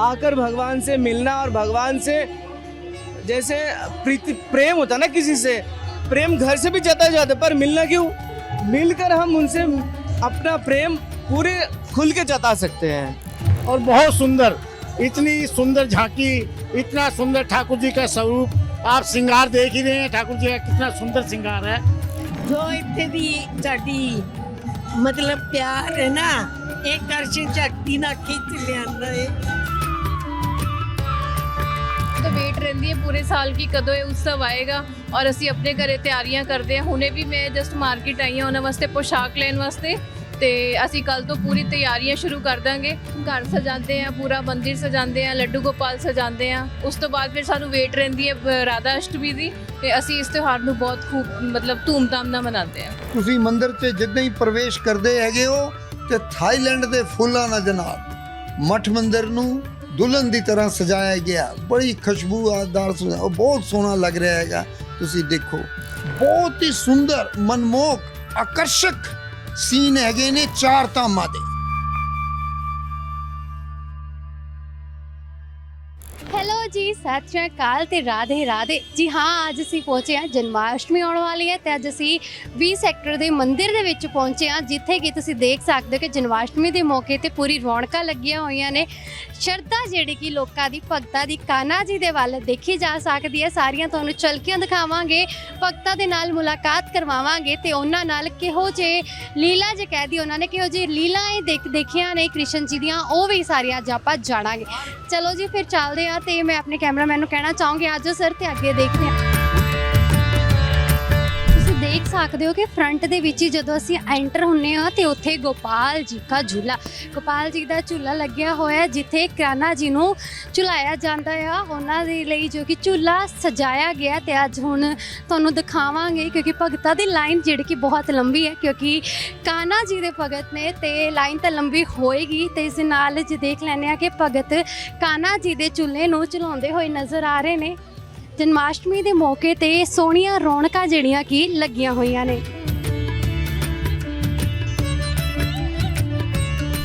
आकर भगवान से मिलना और भगवान से जैसे प्रीति प्रेम होता ना किसी से प्रेम घर से भी जता जाता पर मिलना क्यों? मिलकर हम उनसे अपना प्रेम पूरे खुल के जता सकते हैं। और बहुत सुंदर इतनी सुंदर झांकी इतना सुंदर ठाकुर जी का स्वरूप आप श्रृंगार देख ही रहे हैं ठाकुर जी का कितना सुंदर श्रृंगार है। जो इतनी चढ़ी मतलब प्यार है ना एक दर्शन शक्ति ना खींच लिया ਰਹਿੰਦੀ ਹੈ ਪੂਰੇ ਸਾਲ ਕੀ ਕਦੋਂ ਇਹ ਉਤਸਵ ਆਏਗਾ ਔਰ ਅਸੀਂ ਆਪਣੇ ਘਰੇ ਤਿਆਰੀਆਂ ਕਰਦੇ ਹਾਂ। ਹੁਣੇ ਵੀ ਮੈਂ ਜਸਟ ਮਾਰਕੀਟ ਆਈ ਹਾਂ ਉਹਨਾਂ ਵਾਸਤੇ ਪੋਸ਼ਾਕ ਲੈਣ ਵਾਸਤੇ ਤੇ ਅਸੀਂ ਕੱਲ ਤੋਂ ਪੂਰੀ ਤਿਆਰੀਆਂ ਸ਼ੁਰੂ ਕਰ ਦਾਂਗੇ। ਘਰ ਸਜਾਉਂਦੇ ਆ ਪੂਰਾ ਮੰਦਿਰ ਸਜਾਉਂਦੇ ਆ ਲੱਡੂ ਗੋਪਾਲ ਸਜਾਉਂਦੇ ਆ ਉਸ ਤੋਂ ਬਾਅਦ ਫਿਰ ਸਾਨੂੰ ਵੇਟ ਰਹਿੰਦੀ ਹੈ ਰਾਧਾ ਅਸ਼ਟਮੀ ਦੀ ਤੇ ਅਸੀਂ ਇਸ ਤਿਉਹਾਰ ਨੂੰ ਬਹੁਤ ਖੂਬ ਮਤਲਬ ਧੂਮਧਾਮ ਨਾਲ ਮਨਾਉਂਦੇ ਆ ਤੁਸੀਂ ਮੰਦਿਰ 'ਚ ਜਿੱਦਾਂ ਹੀ ਪ੍ਰਵੇਸ਼ ਕਰਦੇ ਹੈਗੇ ਹੋ ਤੇ ਥਾਈਲੈਂਡ ਦੇ ਫੁੱਲਾਂ ਨਾਲ ਜਨਾਬ, ਮਠ ਮੰਦਿਰ ਨੂੰ ਦੁਲਹਨ ਦੀ ਤਰ੍ਹਾਂ ਸਜਾਇਆ ਗਿਆ। ਬੜੀ ਖੁਸ਼ਬੂਦਾਰ ਸੁ- ਉਹ ਬਹੁਤ ਸੋਹਣਾ ਲੱਗ ਰਿਹਾ ਹੈਗਾ। ਤੁਸੀਂ ਦੇਖੋ। ਬਹੁਤ ਹੀ ਸੁੰਦਰ, ਮਨਮੋਹਕ, ਆਕਰਸ਼ਕ ਸੀਨ ਹੈਗੇ ਨੇ ਚਾਰ ਧਾਮਾਂ ਦੇ। ਸਤਿ ਸ਼੍ਰੀ ਅਕਾਲ ਤੇ ਰਾਧੇ ਰਾਧੇ। ਜੀ ਹਾਂ, ਅੱਜ ਅਸੀਂ ਪਹੁੰਚੇ ਹਾਂ ਜਨਮਾਸ਼ਟਮੀ ਆਉਣ ਵਾਲੀ ਹੈ ਤੇ ਅੱਜ ਅਸੀਂ 20 ਸੈਕਟਰ ਦੇ ਮੰਦਿਰ ਦੇ ਵਿੱਚ ਪਹੁੰਚੇ ਹਾਂ, ਜਿੱਥੇ ਕਿ ਤੁਸੀਂ ਦੇਖ ਸਕਦੇ ਹੋ ਕਿ ਜਨਮਾਸ਼ਟਮੀ ਦੇ ਮੌਕੇ ਤੇ ਪੂਰੀ ਰੌਣਕਾਂ ਲੱਗੀਆਂ ਹੋਈਆਂ ਨੇ। ਸ਼ਰਧਾ ਜਿਹੜੀ ਕਿ ਲੋਕਾਂ ਦੀ, ਭਗਤਾਂ ਦੀ, ਕਾਨਾ ਜੀ ਦੇ ਵੱਲ ਦੇਖੀ ਜਾ ਸਕਦੀ ਹੈ। ਸਾਰੀਆਂ ਤੁਹਾਨੂੰ ਚਲਕੀਆਂ ਦਿਖਾਵਾਂਗੇ, ਭਗਤਾਂ ਦੇ ਨਾਲ ਮੁਲਾਕਾਤ ਕਰਵਾਵਾਂਗੇ ਤੇ ਉਹਨਾਂ ਨਾਲ ਕਿਹੋ ਜੇ ਲੀਲਾ ਜੇ ਕਹਿ ਦੀ ਉਹਨਾਂ ਨੇ, ਕਿਹੋ ਜੇ ਇਹ ਦੇਖ ਦੇਖੀਆਂ ਨੇ ਕ੍ਰਿਸ਼ਨ ਜੀ ਦੀਆਂ, ਉਹ ਵੀ ਸਾਰੀਆਂ ਅੱਜ ਆਪਾਂ ਜਾਣਾਂਗੇ। ਚਲੋ ਜੀ, ਫਿਰ ਚੱਲਦੇ ਆ ਤੇ ਮੈਂ ਆਪਣੇ ਕੈਮਰਾਮੈਨ ਨੂੰ ਕਹਿਣਾ ਚਾਹੂੰਗੀ ਆਜੋ ਸਰ ਤੇ ਅੱਗੇ ਦੇਖਦੇ ਆ ਦੇਖ ਸਕਦੇ ਹੋ ਕਿ ਫਰੰਟ ਦੇ ਵਿੱਚ ਹੀ ਜਦੋਂ ਅਸੀਂ ਐਂਟਰ ਹੁੰਨੇ ਆ ਤੇ ਉੱਥੇ ਗੋਪਾਲ ਜੀ ਦਾ ਝੂਲਾ, ਗੋਪਾਲ ਜੀ ਦਾ ਝੂਲਾ ਲੱਗਿਆ ਹੋਇਆ ਜਿੱਥੇ ਕਾਨਾ ਜੀ ਨੂੰ ਝੁਲਾਇਆ ਜਾਂਦਾ ਆ। ਉਹਨਾਂ ਦੇ ਲਈ ਜੋ ਕਿ ਝੂਲਾ ਸਜਾਇਆ ਗਿਆ ਤੇ ਅੱਜ ਹੁਣ ਤੁਹਾਨੂੰ ਦਿਖਾਵਾਂਗੇ ਕਿਉਂਕਿ ਭਗਤਾਂ ਦੀ ਲਾਈਨ ਜਿਹੜੀ ਕਿ ਬਹੁਤ ਲੰਬੀ ਹੈ ਕਿਉਂਕਿ ਕਾਨਾ ਜੀ ਦੇ ਭਗਤ ਨੇ ਤੇ ਲਾਈਨ ਤਾਂ ਲੰਬੀ ਹੋਏਗੀ ਤੇ ਇਸ ਨਾਲ ਜੇ ਦੇਖ ਲੈਂਦੇ ਆ ਕਿ ਭਗਤ ਕਾਨਾ ਜੀ ਦੇ ਝੂਲੇ ਨੂੰ ਝੁਲਾਉਂਦੇ ਹੋਏ ਨਜ਼ਰ ਆ ਰਹੇ ਨੇ। ਜਨਮਾਸ਼ਟਮੀ ਦੇ ਮੌਕੇ ਤੇ ਸੋਹਣੀਆਂ ਰੌਣਕਾਂ ਜਿਹੜੀਆਂ ਕਿ ਲੱਗੀਆਂ ਹੋਈਆਂ ਨੇ।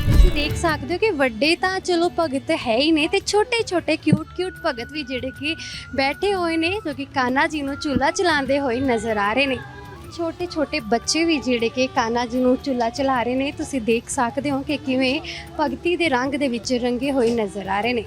ਤੁਸੀਂ ਦੇਖ ਸਕਦੇ ਹੋ ਕਿ ਵੱਡੇ ਤਾਂ ਚਲੋ ਭਗਤ ਹੈ ਹੀ ਨੇ ਤੇ ਛੋਟੇ ਛੋਟੇ ਕਿਊਟ ਕਿਊਟ ਭਗਤ ਵੀ ਜਿਹੜੇ ਕਿ ਬੈਠੇ ਹੋਏ ਨੇ ਜੋ ਕਿ ਕਾਨਾ ਜੀ ਨੂੰ ਝੂਲਾ ਚਲਾਉਂਦੇ ਹੋਏ ਨਜ਼ਰ ਆ ਰਹੇ ਨੇ। ਛੋਟੇ ਛੋਟੇ ਬੱਚੇ ਵੀ ਜਿਹੜੇ ਕਿ ਕਾਨਾ ਜੀ ਨੂੰ ਝੂਲਾ ਚਲਾ ਰਹੇ ਨੇ। ਤੁਸੀਂ ਦੇਖ ਸਕਦੇ ਹੋ ਕਿ ਕਿਵੇਂ ਭਗਤੀ ਦੇ ਰੰਗ ਦੇ ਵਿੱਚ ਰੰਗੇ ਹੋਏ ਨਜ਼ਰ ਆ ਰਹੇ ਨੇ।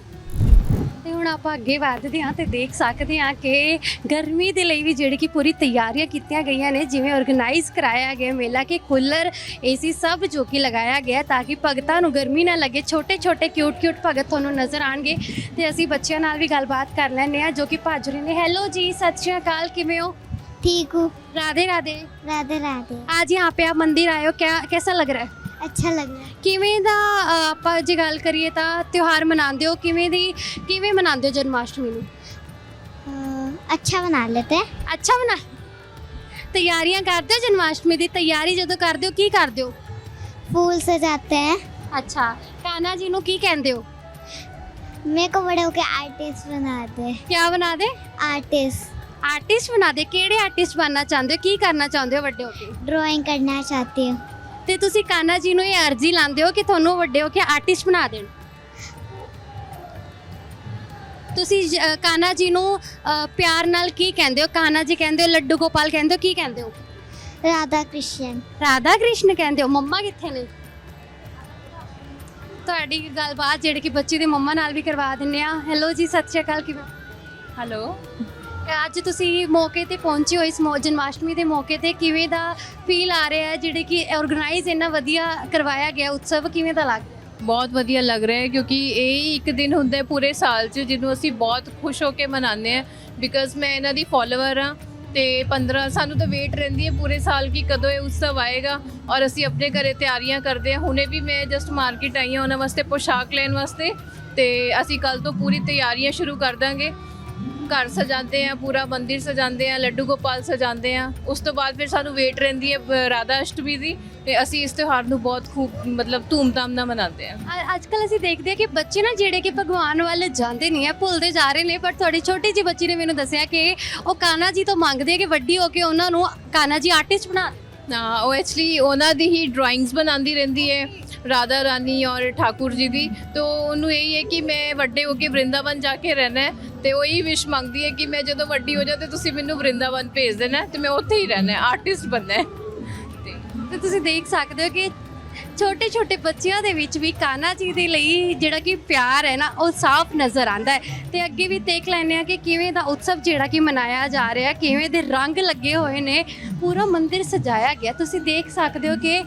ਹੁਣ ਆਪਾਂ ਅੱਗੇ ਵਧਦੇ ਹਾਂ ਤੇ ਦੇਖ ਸਕਦੇ ਹਾਂ ਕਿ ਗਰਮੀ ਦੇ ਲਈ ਵੀ ਜਿਹੜੀ ਕਿ ਪੂਰੀ ਤਿਆਰੀਆਂ ਕੀਤੀਆਂ ਗਈਆਂ ਨੇ ਜਿਵੇਂ ਆਰਗੇਨਾਈਜ਼ ਕਰਾਇਆ ਗਿਆ ਮੇਲਾ ਕਿ ਕੂਲਰ ਏਸੀ ਸਭ ਜੋ ਕਿ ਲਗਾਇਆ ਗਿਆ ਤਾਂ ਕਿ ਭਗਤਾਂ ਨੂੰ ਗਰਮੀ ਨਾ ਲੱਗੇ ਛੋਟੇ ਛੋਟੇ ਕਿਊਟ ਕਿਊਟ ਭਗਤ ਤੁਹਾਨੂੰ ਨਜ਼ਰ ਆਣਗੇ ਤੇ ਅਸੀਂ ਬੱਚਿਆਂ ਨਾਲ ਵੀ ਗੱਲਬਾਤ ਕਰ ਲੈਂਦੇ ਹਾਂ ਜੋ ਕਿ ਭੱਜ ਰਹੇ ਨੇ ਹੈਲੋ ਜੀ ਸਤਿ ਸ਼੍ਰੀ ਅਕਾਲ ਕਿਵੇਂ ਹੋ ठीक हूँ राधे राधे राधे राधे आज यहाँ पे आप मंदिर आए हो क्या कैसा लग रहा है अच्छा लग रहा है ਕਿਵੇਂ ਦਾ ਅ, ਆਪਾਂ ਜੇ ਗੱਲ ਕਰੀਏ ਤਾਂ ਤਿਉਹਾਰ ਮਨਾਉਂਦੇ ਹੋ ਕਿਵੇਂ ਦੀ ਕਿਵੇਂ ਮਨਾਉਂਦੇ ਹੋ ਜਨਮਾਸ਼ਟਮੀ ਨੂੰ अ, अच्छा बना लेते हैं ਅੱਛਾ ਬਣਾ ਤਿਆਰੀਆਂ ਕਰਦੇ ਹੋ ਜਨਮਾਸ਼ਟਮੀ ਦੀ ਤਿਆਰੀ ਜਦੋਂ ਕਰਦੇ ਹੋ ਕੀ ਕਰਦੇ ਹੋ फूल सजाते हैं ਅੱਛਾ ਕਾਨਾ ਜੀ ਨੂੰ ਕੀ ਕਹਿੰਦੇ ਹੋ मेरे को बड़े होके आर्टिस्ट बनाते हैं ਕੀ ਬਣਾ ਦੇ आर्टिस्ट ਆਰਟਿਸਟ ਬਣਾ ਦੇ ਕਿਹੜੇ ਆਰਟਿਸਟ ਬਣਨਾ ਚਾਹੁੰਦੇ ਹੋ ਕੀ ਕਰਨਾ ਚਾਹੁੰਦੇ ਹੋ ਵੱਡੇ ਹੋ ਕੇ ड्राइंग करना चाहती हूँ ਤੇ ਤੁਸੀਂ ਕਾਨਾ ਜੀ ਨੂੰ ਇਹ ਅਰਜ਼ੀ ਲਾਉਂਦੇ ਹੋ ਕਿ ਤੁਹਾਨੂੰ ਵੱਡੇ ਹੋ ਕੇ ਆਰਟਿਸਟ ਬਣਾ ਦੇਣ? ਤੁਸੀਂ ਕਾਨਾ ਜੀ ਨੂੰ ਪਿਆਰ ਨਾਲ ਕੀ ਕਹਿੰਦੇ ਹੋ? ਕਾਨਾ ਜੀ ਕਹਿੰਦੇ ਹੋ ਲੱਡੂ ਗੋਪਾਲ ਕਹਿੰਦੇ ਹੋ ਕੀ ਕਹਿੰਦੇ ਹੋ? ਰਾਧਾ ਕ੍ਰਿਸ਼ਨ। ਰਾਧਾ ਕ੍ਰਿਸ਼ਨ ਕਹਿੰਦੇ ਹੋ ਮੰਮਾ ਕਿੱਥੇ ਨੇ? ਤੁਹਾਡੀ ਗੱਲਬਾਤ ਜਿਹੜੀ ਕਿ ਬੱਚੇ ਦੇ ਮੰਮਾ ਨਾਲ ਵੀ ਕਰਵਾ ਦਿੰਨੇ ਆ ਹੈਲੋ ਜੀ ਸਤਿ ਸ਼੍ਰੀ ਅਕਾਲ ਕਿਵੇਂ? ਹੈਲੋ ਅੱਜ ਤੁਸੀਂ ਮੌਕੇ ਤੇ ਪਹੁੰਚੇ ਹੋ ਇਸ ਮੌ- ਜਨਮਾਸ਼ਟਮੀ ਦੇ ਮੌਕੇ ਤੇ। ਕਿਵੇਂ ਦਾ ਫੀਲ ਆ ਰਿਹਾ ਹੈ? ਜਿਹੜੇ ਕਿ ਆਰਗੇਨਾਈਜ਼ ਇੰਨਾ ਵਧੀਆ ਕਰਵਾਇਆ ਗਿਆ ਉਤਸਵ, ਕਿਵੇਂ ਦਾ ਲੱਗ? ਰਿਹਾ ਬਹੁਤ ਵਧੀਆ ਲੱਗ ਰਿਹਾ ਹੈ ਕਿਉਂਕਿ ਇਹ ਹੀ ਇੱਕ ਦਿਨ ਹੁੰਦਾ ਹੈ ਪੂਰੇ ਸਾਲ 'ਚ, ਜਿਹਨੂੰ ਅਸੀਂ ਬਹੁਤ ਖੁਸ਼ ਹੋ ਕੇ ਮਨਾਉਂਦੇ ਹਾਂ। ਬਿਕਾਜ਼ ਮੈਂ ਇਹਨਾਂ ਦੀ ਫਾਲੋਅਰ ਹਾਂ ਤੇ 15 ਸਾਨੂੰ ਤਾਂ ਵੇਟ ਰਹਿੰਦੀ ਹੈ ਪੂਰੇ ਸਾਲ ਕੀ ਕਦੋਂ ਇਹ ਉਤਸਵ ਆਏਗਾ। ਔਰ ਅਸੀਂ ਆਪਣੇ ਘਰੇ ਤਿਆਰੀਆਂ ਕਰਦੇ ਹਾਂ। ਹੁਣੇ ਵੀ ਮੈਂ ਜਸਟ ਮਾਰਕੀਟ ਆਈ ਹਾਂ, ਉਹਨਾਂ ਵਾਸਤੇ ਪੋਸ਼ਾਕ ਲੈਣ ਵਾਸਤੇ। ਤੇ ਅਸੀਂ ਕੱਲ ਤੋਂ ਪੂਰੀ ਤਿਆਰੀਆਂ ਸ਼ੁਰੂ ਕਰ ਦਾਂਗੇ। ਘਰ ਸਜਾਉਂਦੇ ਆ ਪੂਰਾ ਮੰਦਿਰ ਸਜਾਉਂਦੇ ਆ ਲੱਡੂ ਗੋਪਾਲ ਸਜਾਉਂਦੇ ਆ। ਉਸ ਤੋਂ ਬਾਅਦ ਫਿਰ ਸਾਨੂੰ ਵੇਟ ਰਹਿੰਦੀ ਹੈ ਰਾਧਾ ਅਸ਼ਟਮੀ ਦੀ ਤੇ ਅਸੀਂ ਇਸ ਤਿਉਹਾਰ ਨੂੰ ਬਹੁਤ ਖੂਬ ਮਤਲਬ ਧੂਮਧਾਮ ਨਾਲ ਮਨਾਉਂਦੇ ਆ। ਅੱਜ ਕੱਲ ਅਸੀਂ ਦੇਖਦੇ ਹਾਂ ਕਿ ਬੱਚੇ ਨਾ ਜਿਹੜੇ ਕਿ ਭਗਵਾਨ ਵੱਲ ਜਾਂਦੇ ਨਹੀਂ ਹੈ ਭੁੱਲਦੇ ਜਾ ਰਹੇ ਨੇ ਪਰ ਤੁਹਾਡੀ ਛੋਟੀ ਜਿਹੀ ਬੱਚੀ ਨੇ ਮੈਨੂੰ ਦੱਸਿਆ ਕਿ ਉਹ ਕਾਨਾ ਜੀ ਤੋਂ ਮੰਗਦੇ ਆ ਕਿ ਵੱਡੀ ਹੋ ਕੇ ਉਹਨਾਂ ਨੂੰ ਕਾਨਾ ਜੀ ਆਰਟਿਸਟ ਬਣਾ ਹਾਂ ਉਹ ਐਕਚੁਅਲੀ ਉਹਨਾਂ ਦੀ ਹੀ ਡਰਾਇੰਗਸ ਬਣਾਉਂਦੀ ਰਹਿੰਦੀ ਹੈ। ਰਾਧਾ ਰਾਣੀ ਔਰ ਠਾਕੁਰ ਜੀ ਦੀ। ਤੋ ਉਹਨੂੰ ਇਹੀ ਹੈ ਕਿ ਮੈਂ ਵੱਡੇ ਹੋ ਕੇ ਵਰਿੰਦਾਵਨ ਜਾ ਕੇ ਰਹਿਣਾ ਹੈ। ਤੇ ਉਹ ਇਹੀ ਵਿਸ਼ ਮੰਗਦੀ ਹੈ ਕਿ ਮੈਂ ਜਦੋਂ ਵੱਡੀ ਹੋ ਜਾ ਤੇ ਤੁਸੀਂ ਮੈਨੂੰ ਵਰਿੰਦਾਵਨ ਭੇਜ ਦੇਣਾ ਹੈ ਤੇ ਮੈਂ ਉੱਥੇ ਹੀ ਰਹਿਣਾ ਆਰਟਿਸਟ ਬਣਨਾ ਹੈ। ਤੇ ਤੁਸੀਂ ਦੇਖ ਸਕਦੇ ਹੋ ਕਿ ਛੋਟੇ ਛੋਟੇ ਬੱਚਿਆਂ ਦੇ ਵਿੱਚ ਵੀ ਕਾਨਾ ਜੀ ਦੇ ਲਈ ਜਿਹੜਾ ਕਿ ਪਿਆਰ ਹੈ ਨਾ, ਉਹ ਸਾਫ਼ ਨਜ਼ਰ ਆਂਦਾ ਹੈ। ਤੇ ਅੱਗੇ ਵੀ ਦੇਖ ਲੈਂਦੇ ਆ ਕਿ ਕਿਵੇਂ ਦਾ ਉਤਸਵ ਜਿਹੜਾ ਕਿ ਮਨਾਇਆ ਜਾ ਰਿਹਾ, ਕਿਵੇਂ ਦੇ ਰੰਗ ਲੱਗੇ ਹੋਏ ਨੇ, ਪੂਰਾ ਮੰਦਿਰ ਸਜਾਇਆ ਗਿਆ। ਤੁਸੀਂ ਦੇਖ ਸਕਦੇ ਹੋ ਕਿ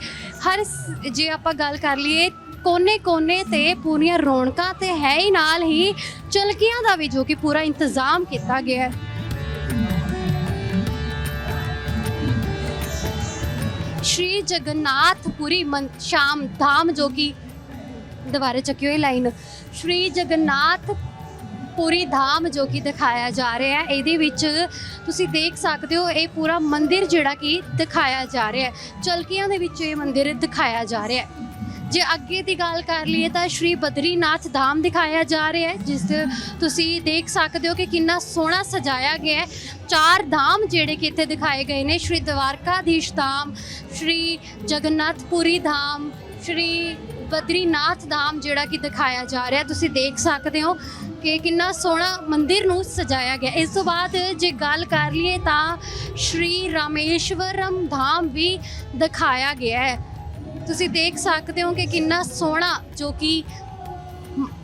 ਹਰ ਸ- ਜੇ ਆਪਾਂ ਗੱਲ ਕਰ ਲਈਏ, ਕੋਨੇ-ਕੋਨੇ ਤੇ ਪੂਰੀਆਂ ਰੌਣਕਾਂ ਤੇ ਹੈ ਹੀ ਨਾਲ ਹੀ ਚਲਕੀਆਂ ਦਾ ਵੀ ਜੋ ਕਿ ਪੂਰਾ ਇੰਤਜ਼ਾਮ ਕੀਤਾ ਗਿਆ ਹੈ। ਸ਼੍ਰੀ ਜਗਨਨਾਥਪੁਰੀ ਸ਼ਾਮ ਧਾਮ ਜੋ ਕਿ ਦੁਬਾਰੇ ਚੱਕਿਓ ਇਹ ਲਾਈਨ ਸ਼੍ਰੀ ਜਗਨਨਾਥ ਪੂਰੀ ਧਾਮ ਜੋ ਕਿ ਦਿਖਾਇਆ ਜਾ ਰਿਹਾ ਹੈ ਇਹਦੇ ਵਿੱਚ ਤੁਸੀਂ ਦੇਖ ਸਕਦੇ ਹੋ ਇਹ ਪੂਰਾ ਮੰਦਿਰ ਜਿਹੜਾ ਕਿ ਦਿਖਾਇਆ ਜਾ ਰਿਹਾ ਹੈ ਚਲਕੀਆਂ ਦੇ ਵਿੱਚ ਇਹ ਮੰਦਿਰ ਦਿਖਾਇਆ ਜਾ ਰਿਹਾ ਹੈ ਜੇ ਅੱਗੇ ਦੀ ਗੱਲ ਕਰ ਲਈਏ ਤਾਂ ਸ਼੍ਰੀ ਬਦਰੀਨਾਥ ਧਾਮ ਦਿਖਾਇਆ ਜਾ ਰਿਹਾ ਹੈ, ਜਿਸ ਤੁਸੀਂ ਦੇਖ ਸਕਦੇ ਹੋ ਕਿ ਕਿੰਨਾ ਸੋਹਣਾ ਸਜਾਇਆ ਗਿਆ ਹੈ। ਚਾਰ ਧਾਮ ਜਿਹੜੇ ਕਿ ਇੱਥੇ ਦਿਖਾਏ ਗਏ ਨੇ, ਸ਼੍ਰੀ ਦਵਾਰਕਾਧੀਸ਼ ਧਾਮ, ਸ਼੍ਰੀ ਜਗਨਨਾਥਪੁਰੀ ਧਾਮ, ਸ਼੍ਰੀ ਬਦਰੀਨਾਥ ਧਾਮ ਜਿਹੜਾ ਕਿ ਦਿਖਾਇਆ ਜਾ ਰਿਹਾ ਤੁਸੀਂ ਦੇਖ ਸਕਦੇ ਹੋ ਕਿ ਕਿੰਨਾ ਸੋਹਣਾ ਮੰਦਿਰ ਨੂੰ ਸਜਾਇਆ ਗਿਆ ਇਸ ਤੋਂ ਬਾਅਦ ਜੇ ਗੱਲ ਕਰ ਲਈਏ ਤਾਂ ਸ਼੍ਰੀ ਰਾਮੇਸ਼ਵਰਮ ਧਾਮ ਵੀ ਦਿਖਾਇਆ ਗਿਆ ਹੈ। ਤੁਸੀਂ ਦੇਖ ਸਕਦੇ ਹੋ ਕਿ ਕਿੰਨਾ ਸੋਹਣਾ ਜੋ ਕਿ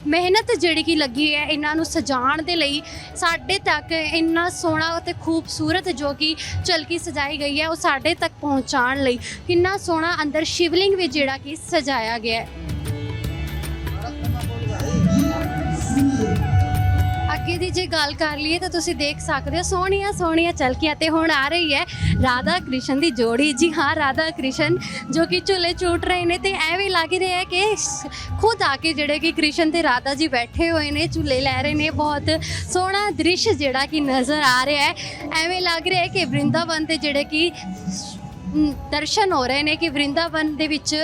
ਮਿਹਨਤ ਜਿਹੜੀ ਕਿ ਲੱਗੀ ਹੈ ਇਹਨਾਂ ਨੂੰ ਸਜਾਉਣ ਦੇ ਲਈ। ਸਾਡੇ ਤੱਕ ਇੰਨਾ ਸੋਹਣਾ ਤੇ ਖੂਬਸੂਰਤ ਜੋ ਕਿ ਝਲਕੀ ਸਜਾਈ ਗਈ ਹੈ, ਉਹ ਸਾਡੇ ਤੱਕ ਪਹੁੰਚਾਉਣ ਲਈ। ਕਿੰਨਾ ਸੋਹਣਾ ਅੰਦਰ ਸ਼ਿਵਲਿੰਗ ਵੀ ਜਿਹੜਾ ਕਿ ਸਜਾਇਆ ਗਿਆ ਹੈ। ਅੱਗੇ ਦੀ ਜੇ ਗੱਲ ਕਰ ਲਈਏ ਤਾਂ ਤੁਸੀਂ ਦੇਖ ਸਕਦੇ ਹੋ ਸੋਹਣੀਆਂ ਸੋਹਣੀਆਂ ਚਲਕੀਆਂ ਤੇ ਹੁਣ ਆ ਰਹੀ ਹੈ ਰਾਧਾ ਕ੍ਰਿਸ਼ਨ ਦੀ ਜੋੜੀ। ਜੀ ਹਾਂ, ਰਾਧਾ ਕ੍ਰਿਸ਼ਨ, ਜੋ ਕਿ ਝੂਲੇ ਝੂਟ ਰਹੇ ਨੇ ਤੇ ਐਵੇਂ ਲੱਗ ਰਿਹਾ ਹੈ ਕਿ ਖੁਦ ਆ ਕੇ ਜਿਹੜੇ ਕਿ ਕ੍ਰਿਸ਼ਨ ਤੇ ਰਾਧਾ ਜੀ ਬੈਠੇ ਹੋਏ ਨੇ, ਝੂਲੇ ਲੈ ਰਹੇ ਨੇ, ਬਹੁਤ ਸੋਹਣਾ ਦ੍ਰਿਸ਼ ਜਿਹੜਾ ਕਿ ਨਜ਼ਰ ਆ ਰਿਹਾ ਹੈ। ਐਵੇਂ ਲੱਗ ਰਿਹਾ ਹੈ ਕਿ ਬ੍ਰਿੰਦਾਵਨ ਤੇ ਜਿਹੜੇ ਕਿ ਦਰਸ਼ਨ ਹੋ ਰਹੇ ਨੇ ਕਿ ਵਰਿੰਦਾਵਨ ਦੇ ਵਿੱਚ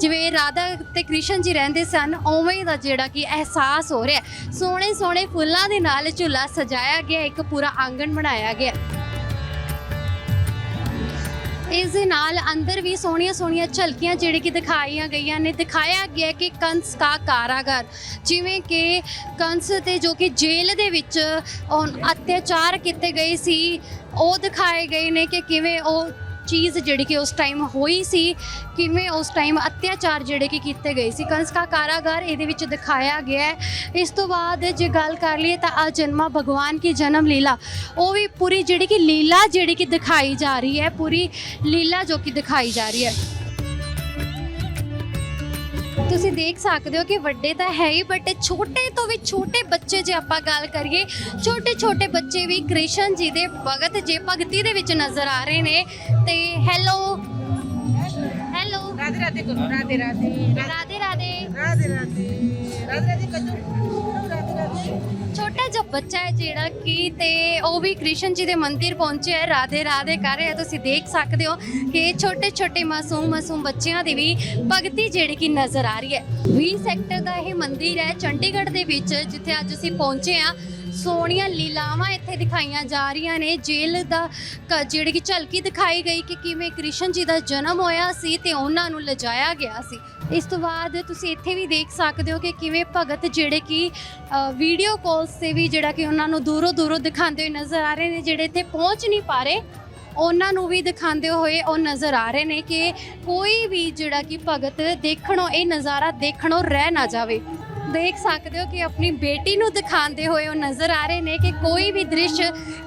ਜਿਵੇਂ ਰਾਧਾ ਤੇ ਕ੍ਰਿਸ਼ਨ ਜੀ ਰਹਿੰਦੇ ਸਨ, ਉਵੇਂ ਦਾ ਜਿਹੜਾ ਕਿ ਅਹਿਸਾਸ ਹੋ ਰਿਹਾ ਸੋਹਣੇ ਸੋਹਣੇ ਫੁੱਲਾਂ ਦੇ ਨਾਲ ਝੂਲਾ ਸਜਾਇਆ ਗਿਆ, ਇੱਕ ਪੂਰਾ ਆਂਗਣ ਬਣਾਇਆ ਗਿਆ। ਇਸ ਦੇ ਨਾਲ ਅੰਦਰ ਵੀ ਸੋਹਣੀਆਂ ਸੋਹਣੀਆਂ ਝਲਕੀਆਂ ਜਿਹੜੇ ਕਿ ਦਿਖਾਈਆਂ ਗਈਆਂ ਨੇ। ਦਿਖਾਇਆ ਗਿਆ ਕਿ ਕੰਸ ਕਾ ਕਾਰਾਗਰ, ਜਿਵੇਂ ਕਿ ਕੰਸ ਤੇ ਜੋ ਕਿ ਜੇਲ੍ਹ ਦੇ ਵਿੱਚ ਅਤਿਆਚਾਰ ਕੀਤੇ ਗਏ ਸੀ, ਉਹ ਦਿਖਾਏ ਗਏ ਨੇ ਕਿ ਕਿਵੇਂ ਉਹ ਚੀਜ਼ ਜਿਹੜੀ ਕਿ ਉਸ ਟਾਈਮ ਹੋਈ ਸੀ, ਕਿਵੇਂ ਉਸ ਟਾਈਮ ਅਤਿਆਚਾਰ ਜਿਹੜੇ ਕਿ ਕੀਤੇ ਗਏ ਸੀ। ਕੰਸ ਕਾਰਾਗਾਰ ਇਹਦੇ ਵਿੱਚ ਦਿਖਾਇਆ ਗਿਆ ਹੈ। ਇਸ ਤੋਂ ਬਾਅਦ ਜੇ ਗੱਲ ਕਰ ਲਈਏ ਤਾਂ ਅਜਨਮਾ ਭਗਵਾਨ ਕੀ ਜਨਮ ਲੀਲਾ। ਉਹ ਵੀ ਪੂਰੀ ਜਿਹੜੀ ਕਿ ਲੀਲਾ ਜਿਹੜੀ ਕਿ ਦਿਖਾਈ ਜਾ ਰਹੀ ਹੈ, ਪੂਰੀ ਲੀਲਾ ਜੋ ਕਿ ਦਿਖਾਈ ਜਾ ਰਹੀ ਹੈ। ਤੁਸੀਂ ਦੇਖ ਸਕਦੇ ਹੋ ਕਿ ਵੱਡੇ ਤਾਂ ਹੈ ਹੀ ਬਟ ਛੋਟੇ ਤੋਂ ਵੀ ਛੋਟੇ ਬੱਚੇ ਜੇ ਆਪਾਂ ਗੱਲ ਕਰੀਏ ਛੋਟੇ ਛੋਟੇ ਬੱਚੇ ਵੀ ਕ੍ਰਿਸ਼ਨ ਜੀ ਦੇ ਭਗਤ ਜੇ ਭਗਤੀ ਦੇ ਵਿੱਚ ਨਜ਼ਰ ਆ ਰਹੇ ਨੇ ਤੇ ਹੈਲੋ ਹੈਲੋ ਰਾਧੇ ਰਾਧੇ ਗੁਰੂ ਰਾਧੇ ਰਾਧੇ। ਰਾਧੇ ਰਾਧੇ। ਰਾਧੇ ਰਾਧੇ। ਰਾਧੇ ਰਾਧੇ ਰਾਧੇ ਰਾਧੇ। ਛੋਟਾ ਜਿਹਾ ਬੱਚਾ ਹੈ ਜਿਹੜਾ ਕਿ ਤੇ ਉਹ ਵੀ ਕ੍ਰਿਸ਼ਨ ਜੀ ਦੇ ਮੰਦਿਰ ਪਹੁੰਚਿਆ ਹੈ, ਰਾਧੇ ਰਾਧੇ ਕਰ ਰਿਹਾ ਤੁਸੀਂ ਦੇਖ ਸਕਦੇ ਹੋ ਕਿ ਛੋਟੇ ਛੋਟੇ ਮਾਸੂਮ ਮਾਸੂਮ ਬੱਚਿਆਂ ਦੀ ਵੀ ਭਗਤੀ ਜਿਹੜੀ ਕਿ ਨਜ਼ਰ ਆ ਰਹੀ ਹੈ। 20 ਸੈਕਟਰ ਦਾ ਇਹ ਮੰਦਿਰ ਹੈ ਚੰਡੀਗੜ੍ਹ ਦੇ ਵਿੱਚ, ਜਿੱਥੇ ਅੱਜ ਅਸੀਂ ਪਹੁੰਚੇ ਆ ਸੋਹਣੀਆਂ ਲੀਲਾਵਾਂ ਇੱਥੇ ਦਿਖਾਈਆਂ ਜਾ ਰਹੀਆਂ ਨੇ। ਜੇਲ੍ਹ ਦਾ ਕ- ਜਿਹੜੀ ਕਿ ਝਲਕੀ ਦਿਖਾਈ ਗਈ ਕਿ ਕਿਵੇਂ ਕ੍ਰਿਸ਼ਨ ਜੀ ਦਾ ਜਨਮ ਹੋਇਆ ਸੀ ਤੇ ਉਹਨਾਂ ਨੂੰ ਲਿਜਾਇਆ ਗਿਆ ਸੀ। ਇਸ ਤੋਂ ਬਾਅਦ ਤੁਸੀਂ ਇੱਥੇ ਵੀ ਦੇਖ ਸਕਦੇ ਹੋ ਕਿ ਕਿਵੇਂ ਭਗਤ ਜਿਹੜੇ ਕਿ ਵੀਡੀਓ ਕਾਲਸ ਤੇ ਵੀ ਜਿਹੜਾ ਕਿ ਉਹਨਾਂ ਨੂੰ ਦੂਰੋਂ ਦੂਰੋਂ ਦਿਖਾਉਂਦੇ ਹੋਏ ਨਜ਼ਰ ਆ ਰਹੇ ਨੇ, ਜਿਹੜੇ ਇੱਥੇ ਪਹੁੰਚ ਨਹੀਂ ਪਾ ਰਹੇ, ਉਹਨਾਂ ਨੂੰ ਵੀ ਦਿਖਾਉਂਦੇ ਹੋਏ ਉਹ ਨਜ਼ਰ ਆ ਰਹੇ ਨੇ ਕਿ ਕੋਈ ਵੀ ਜਿਹੜਾ ਕਿ ਭਗਤ ਦੇਖਣੋਂ, ਇਹ ਨਜ਼ਾਰਾ ਦੇਖਣੋਂ ਰਹਿ ਨਾ ਜਾਵੇ। ਦੇਖ ਸਕਦੇ ਹੋ ਕਿ ਆਪਣੀ ਬੇਟੀ ਨੂੰ ਦਿਖਾਉਂਦੇ ਹੋਏ ਉਹ ਨਜ਼ਰ ਆ ਰਹੇ ਨੇ ਕਿ ਕੋਈ ਵੀ ਦ੍ਰਿਸ਼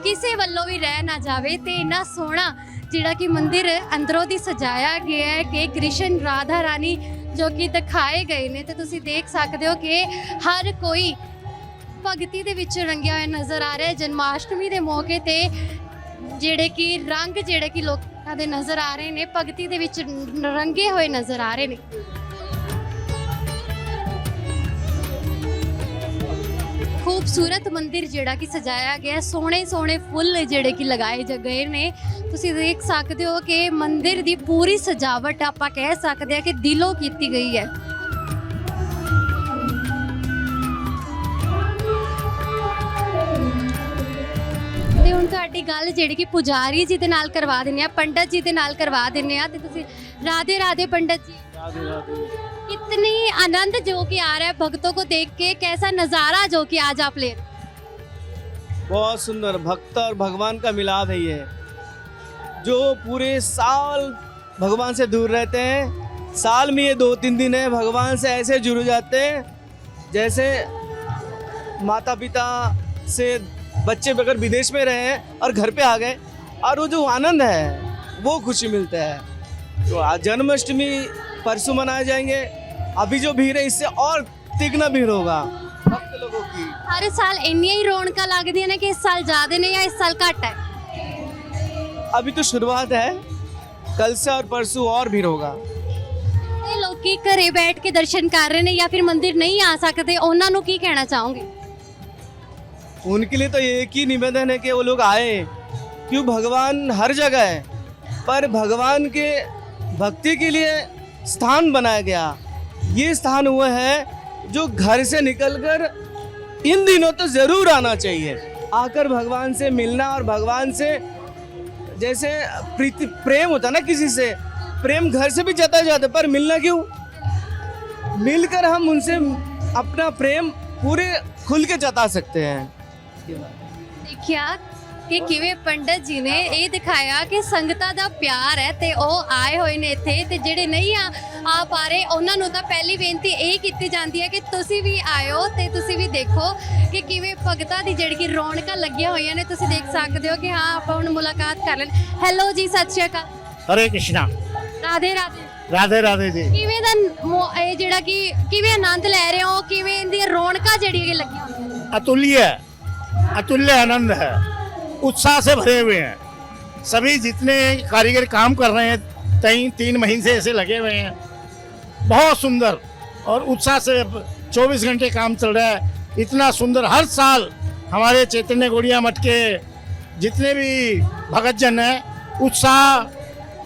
ਕਿਸੇ ਵੱਲੋਂ ਵੀ ਰਹਿ ਨਾ ਜਾਵੇ ਤੇ ਇੰਨਾ ਸੋਹਣਾ ਜਿਹੜਾ ਕਿ ਮੰਦਿਰ ਅੰਦਰੋਂ ਦੀ ਸਜਾਇਆ ਗਿਆ ਹੈ ਕਿ ਕ੍ਰਿਸ਼ਨ ਰਾਧਾ ਰਾਣੀ ਜੋ ਕਿ ਦਿਖਾਏ ਗਏ ਨੇ। ਤੇ ਤੁਸੀਂ ਦੇਖ ਸਕਦੇ ਹੋ ਕਿ ਹਰ ਕੋਈ ਭਗਤੀ ਦੇ ਵਿੱਚ ਰੰਗਿਆ ਹੋਇਆ ਨਜ਼ਰ ਆ ਰਿਹਾ ਹੈ। ਜਨਮਾਸ਼ਟਮੀ ਦੇ ਮੌਕੇ ਤੇ ਜਿਹੜੇ ਕਿ ਰੰਗ ਜਿਹੜੇ ਕਿ ਲੋਕਾਂ ਦੇ ਨਜ਼ਰ ਆ ਰਹੇ ਨੇ, ਭਗਤੀ ਦੇ ਵਿੱਚ ਰੰਗੇ ਹੋਏ ਨਜ਼ਰ ਆ ਰਹੇ ਨੇ। ਖੂਬਸੂਰਤ ਮੰਦਿਰ ਜਿਹੜਾ ਕਿ ਸਜਾਇਆ ਗਿਆ ਸੋਹਣੇ ਸੋਹਣੇ ਫੁੱਲ ਜਿਹੜੇ ਕਿ ਲਗਾਏ ਜ- ਗਏ ਨੇ। ਤੁਸੀਂ ਦੇਖ ਸਕਦੇ ਹੋ ਕਿ ਮੰਦਿਰ ਦੀ ਪੂਰੀ ਸਜਾਵਟ ਆਪਾਂ ਕਹਿ ਸਕਦੇ ਹਾਂ ਕਿ ਦਿਲੋਂ ਕੀਤੀ ਗਈ ਹੈ। ਹੁਣ ਤੁਹਾਡੀ ਗੱਲ ਜਿਹੜੀ ਕਿ ਪੁਜਾਰੀ ਜੀ ਦੇ ਨਾਲ ਕਰਵਾ ਦਿੰਨੇ ਆ ਪੰਡਤ ਜੀ ਦੇ ਨਾਲ ਕਰਵਾ ਦਿੰਨੇ ਆ ਤੇ ਤੁਸੀਂ ਰਾਧੇ ਰਾਧੇ ਪੰਡਤ ਜੀ राधे राधे कितनी आनंद जो कि आ रहा है भक्तों को देख के कैसा नजारा जो कि आज आप ले रहे हैं? बहुत सुंदर भक्त और भगवान का मिलाप है ये जो पूरे साल भगवान से दूर रहते हैं साल में ये दो तीन दिन है भगवान से ऐसे जुड़ जाते हैं जैसे माता पिता से बच्चे अगर विदेश में रहे हैं और घर पे आ गए और वो जो आनंद है वो खुशी मिलता है तो आज जन्माष्टमी परसों मनाए जाएंगे अभी जो भीड़ है इससे और तिगना भीड़ होगा भक्त लोगों की हर साल ਇੰਨੀਆਂ ਹੀ ਰੌਣਕਾਂ ਲੱਗਦੀਆਂ ਨੇ ਕਿ ਇਸ ਸਾਲ ਜ਼ਿਆਦਾ ਨੇ ਜਾਂ ਇਸ ਸਾਲ ਘੱਟ ਹੈ अभी तो शुरुआत है कल से और परसों और भीड़ होगा ਤੇ ਲੋਕੀ ਘਰੇ ਬੈਠ ਕੇ ਦਰਸ਼ਨ ਕਰ ਰਹੇ ਨੇ ਜਾਂ ਫਿਰ ਮੰਦਿਰ ਨਹੀਂ ਆ ਸਕਦੇ ਉਹਨਾਂ ਨੂੰ ਕੀ ਕਹਿਣਾ ਚਾਹੋਗੇ उनके लिए तो एक ही निवेदन है कि वो लोग आए। क्यों? भगवान हर जगह है, पर भगवान के भक्ति के लिए स्थान बनाया गया। ये स्थान वो है जो घर से निकलकर इन दिनों तो ज़रूर आना चाहिए। आकर भगवान से मिलना और भगवान से जैसे प्रीति, प्रेम होता ना किसी से, प्रेम घर से भी जता जाता पर मिलना क्यों? मिलकर हम उनसे अपना प्रेम पूरे खुल के जता सकते हैं। ਦੇਖਿਆ ਕਿ ਕਿਵੇਂ ਪੰਡਤ ਜੀ ਨੇ ਇਹ ਦਿਖਾਇਆ ਕਿ ਸੰਗਤਾਂ ਦਾ ਪਿਆਰ ਹੈ ਤੇ ਉਹ ਆਏ ਹੋਏ ਨੇ ਇੱਥੇ ਤੇ ਜਿਹੜੇ ਨਹੀਂ ਆ ਆ ਪਾ ਰਹੇ ਉਹਨਾਂ ਨੂੰ ਤਾਂ ਪਹਿਲੀ ਬੇਨਤੀ ਇਹ ਕੀਤੀ ਜਾਂਦੀ ਹੈ ਕਿ ਤੁਸੀਂ ਵੀ ਆਇਓ ਤੇ ਤੁਸੀਂ ਵੀ ਦੇਖੋ ਕਿ ਕਿਵੇਂ ਭਗਤਾਂ ਦੀ ਜਿਹੜੀ ਕਿ ਰੌਣਕਾਂ ਲੱਗੀਆਂ ਹੋਈਆਂ ਨੇ ਤੁਸੀਂ ਦੇਖ ਸਕਦੇ ਹੋ ਕਿ ਹਾਂ ਆਪਾਂ ਹੁਣ ਮੁਲਾਕਾਤ ਕਰ ਲੈਣ ਹੈਲੋ ਜੀ ਸਤਿ ਸ਼੍ਰੀ ਅਕਾਲ हरे कृष्णा ਰਾਧੇ ਰਾਧੇ राधे राधे जी ਕਿਵੇਂ ਦਾ ਮੋ- ਇਹ ਜਿਹੜਾ ਕਿ ਕਿਵੇਂ ਆਨੰਦ ਲੈ ਰਹੇ ਹੋ ਕਿਵੇਂ ਇਹਦੀਆਂ ਰੌਣਕਾਂ ਜਿਹੜੀਆਂ ਕਿ ਲੱਗੀਆਂ ਹੋਈਆਂ ਨੇ अतुल्य अतुल्य आनंद है। उत्साह से भरे हुए हैं। सभी जितने कारीगर काम कर रहे हैं, तीन तीन महीने से ऐसे लगे हुए हैं। बहुत सुंदर और उत्साह से 24 घंटे काम चल रहा है। इतना सुंदर हर साल हमारे चैतन्य गोड़िया मठ के जितने भी भगत जन हैं, उत्साह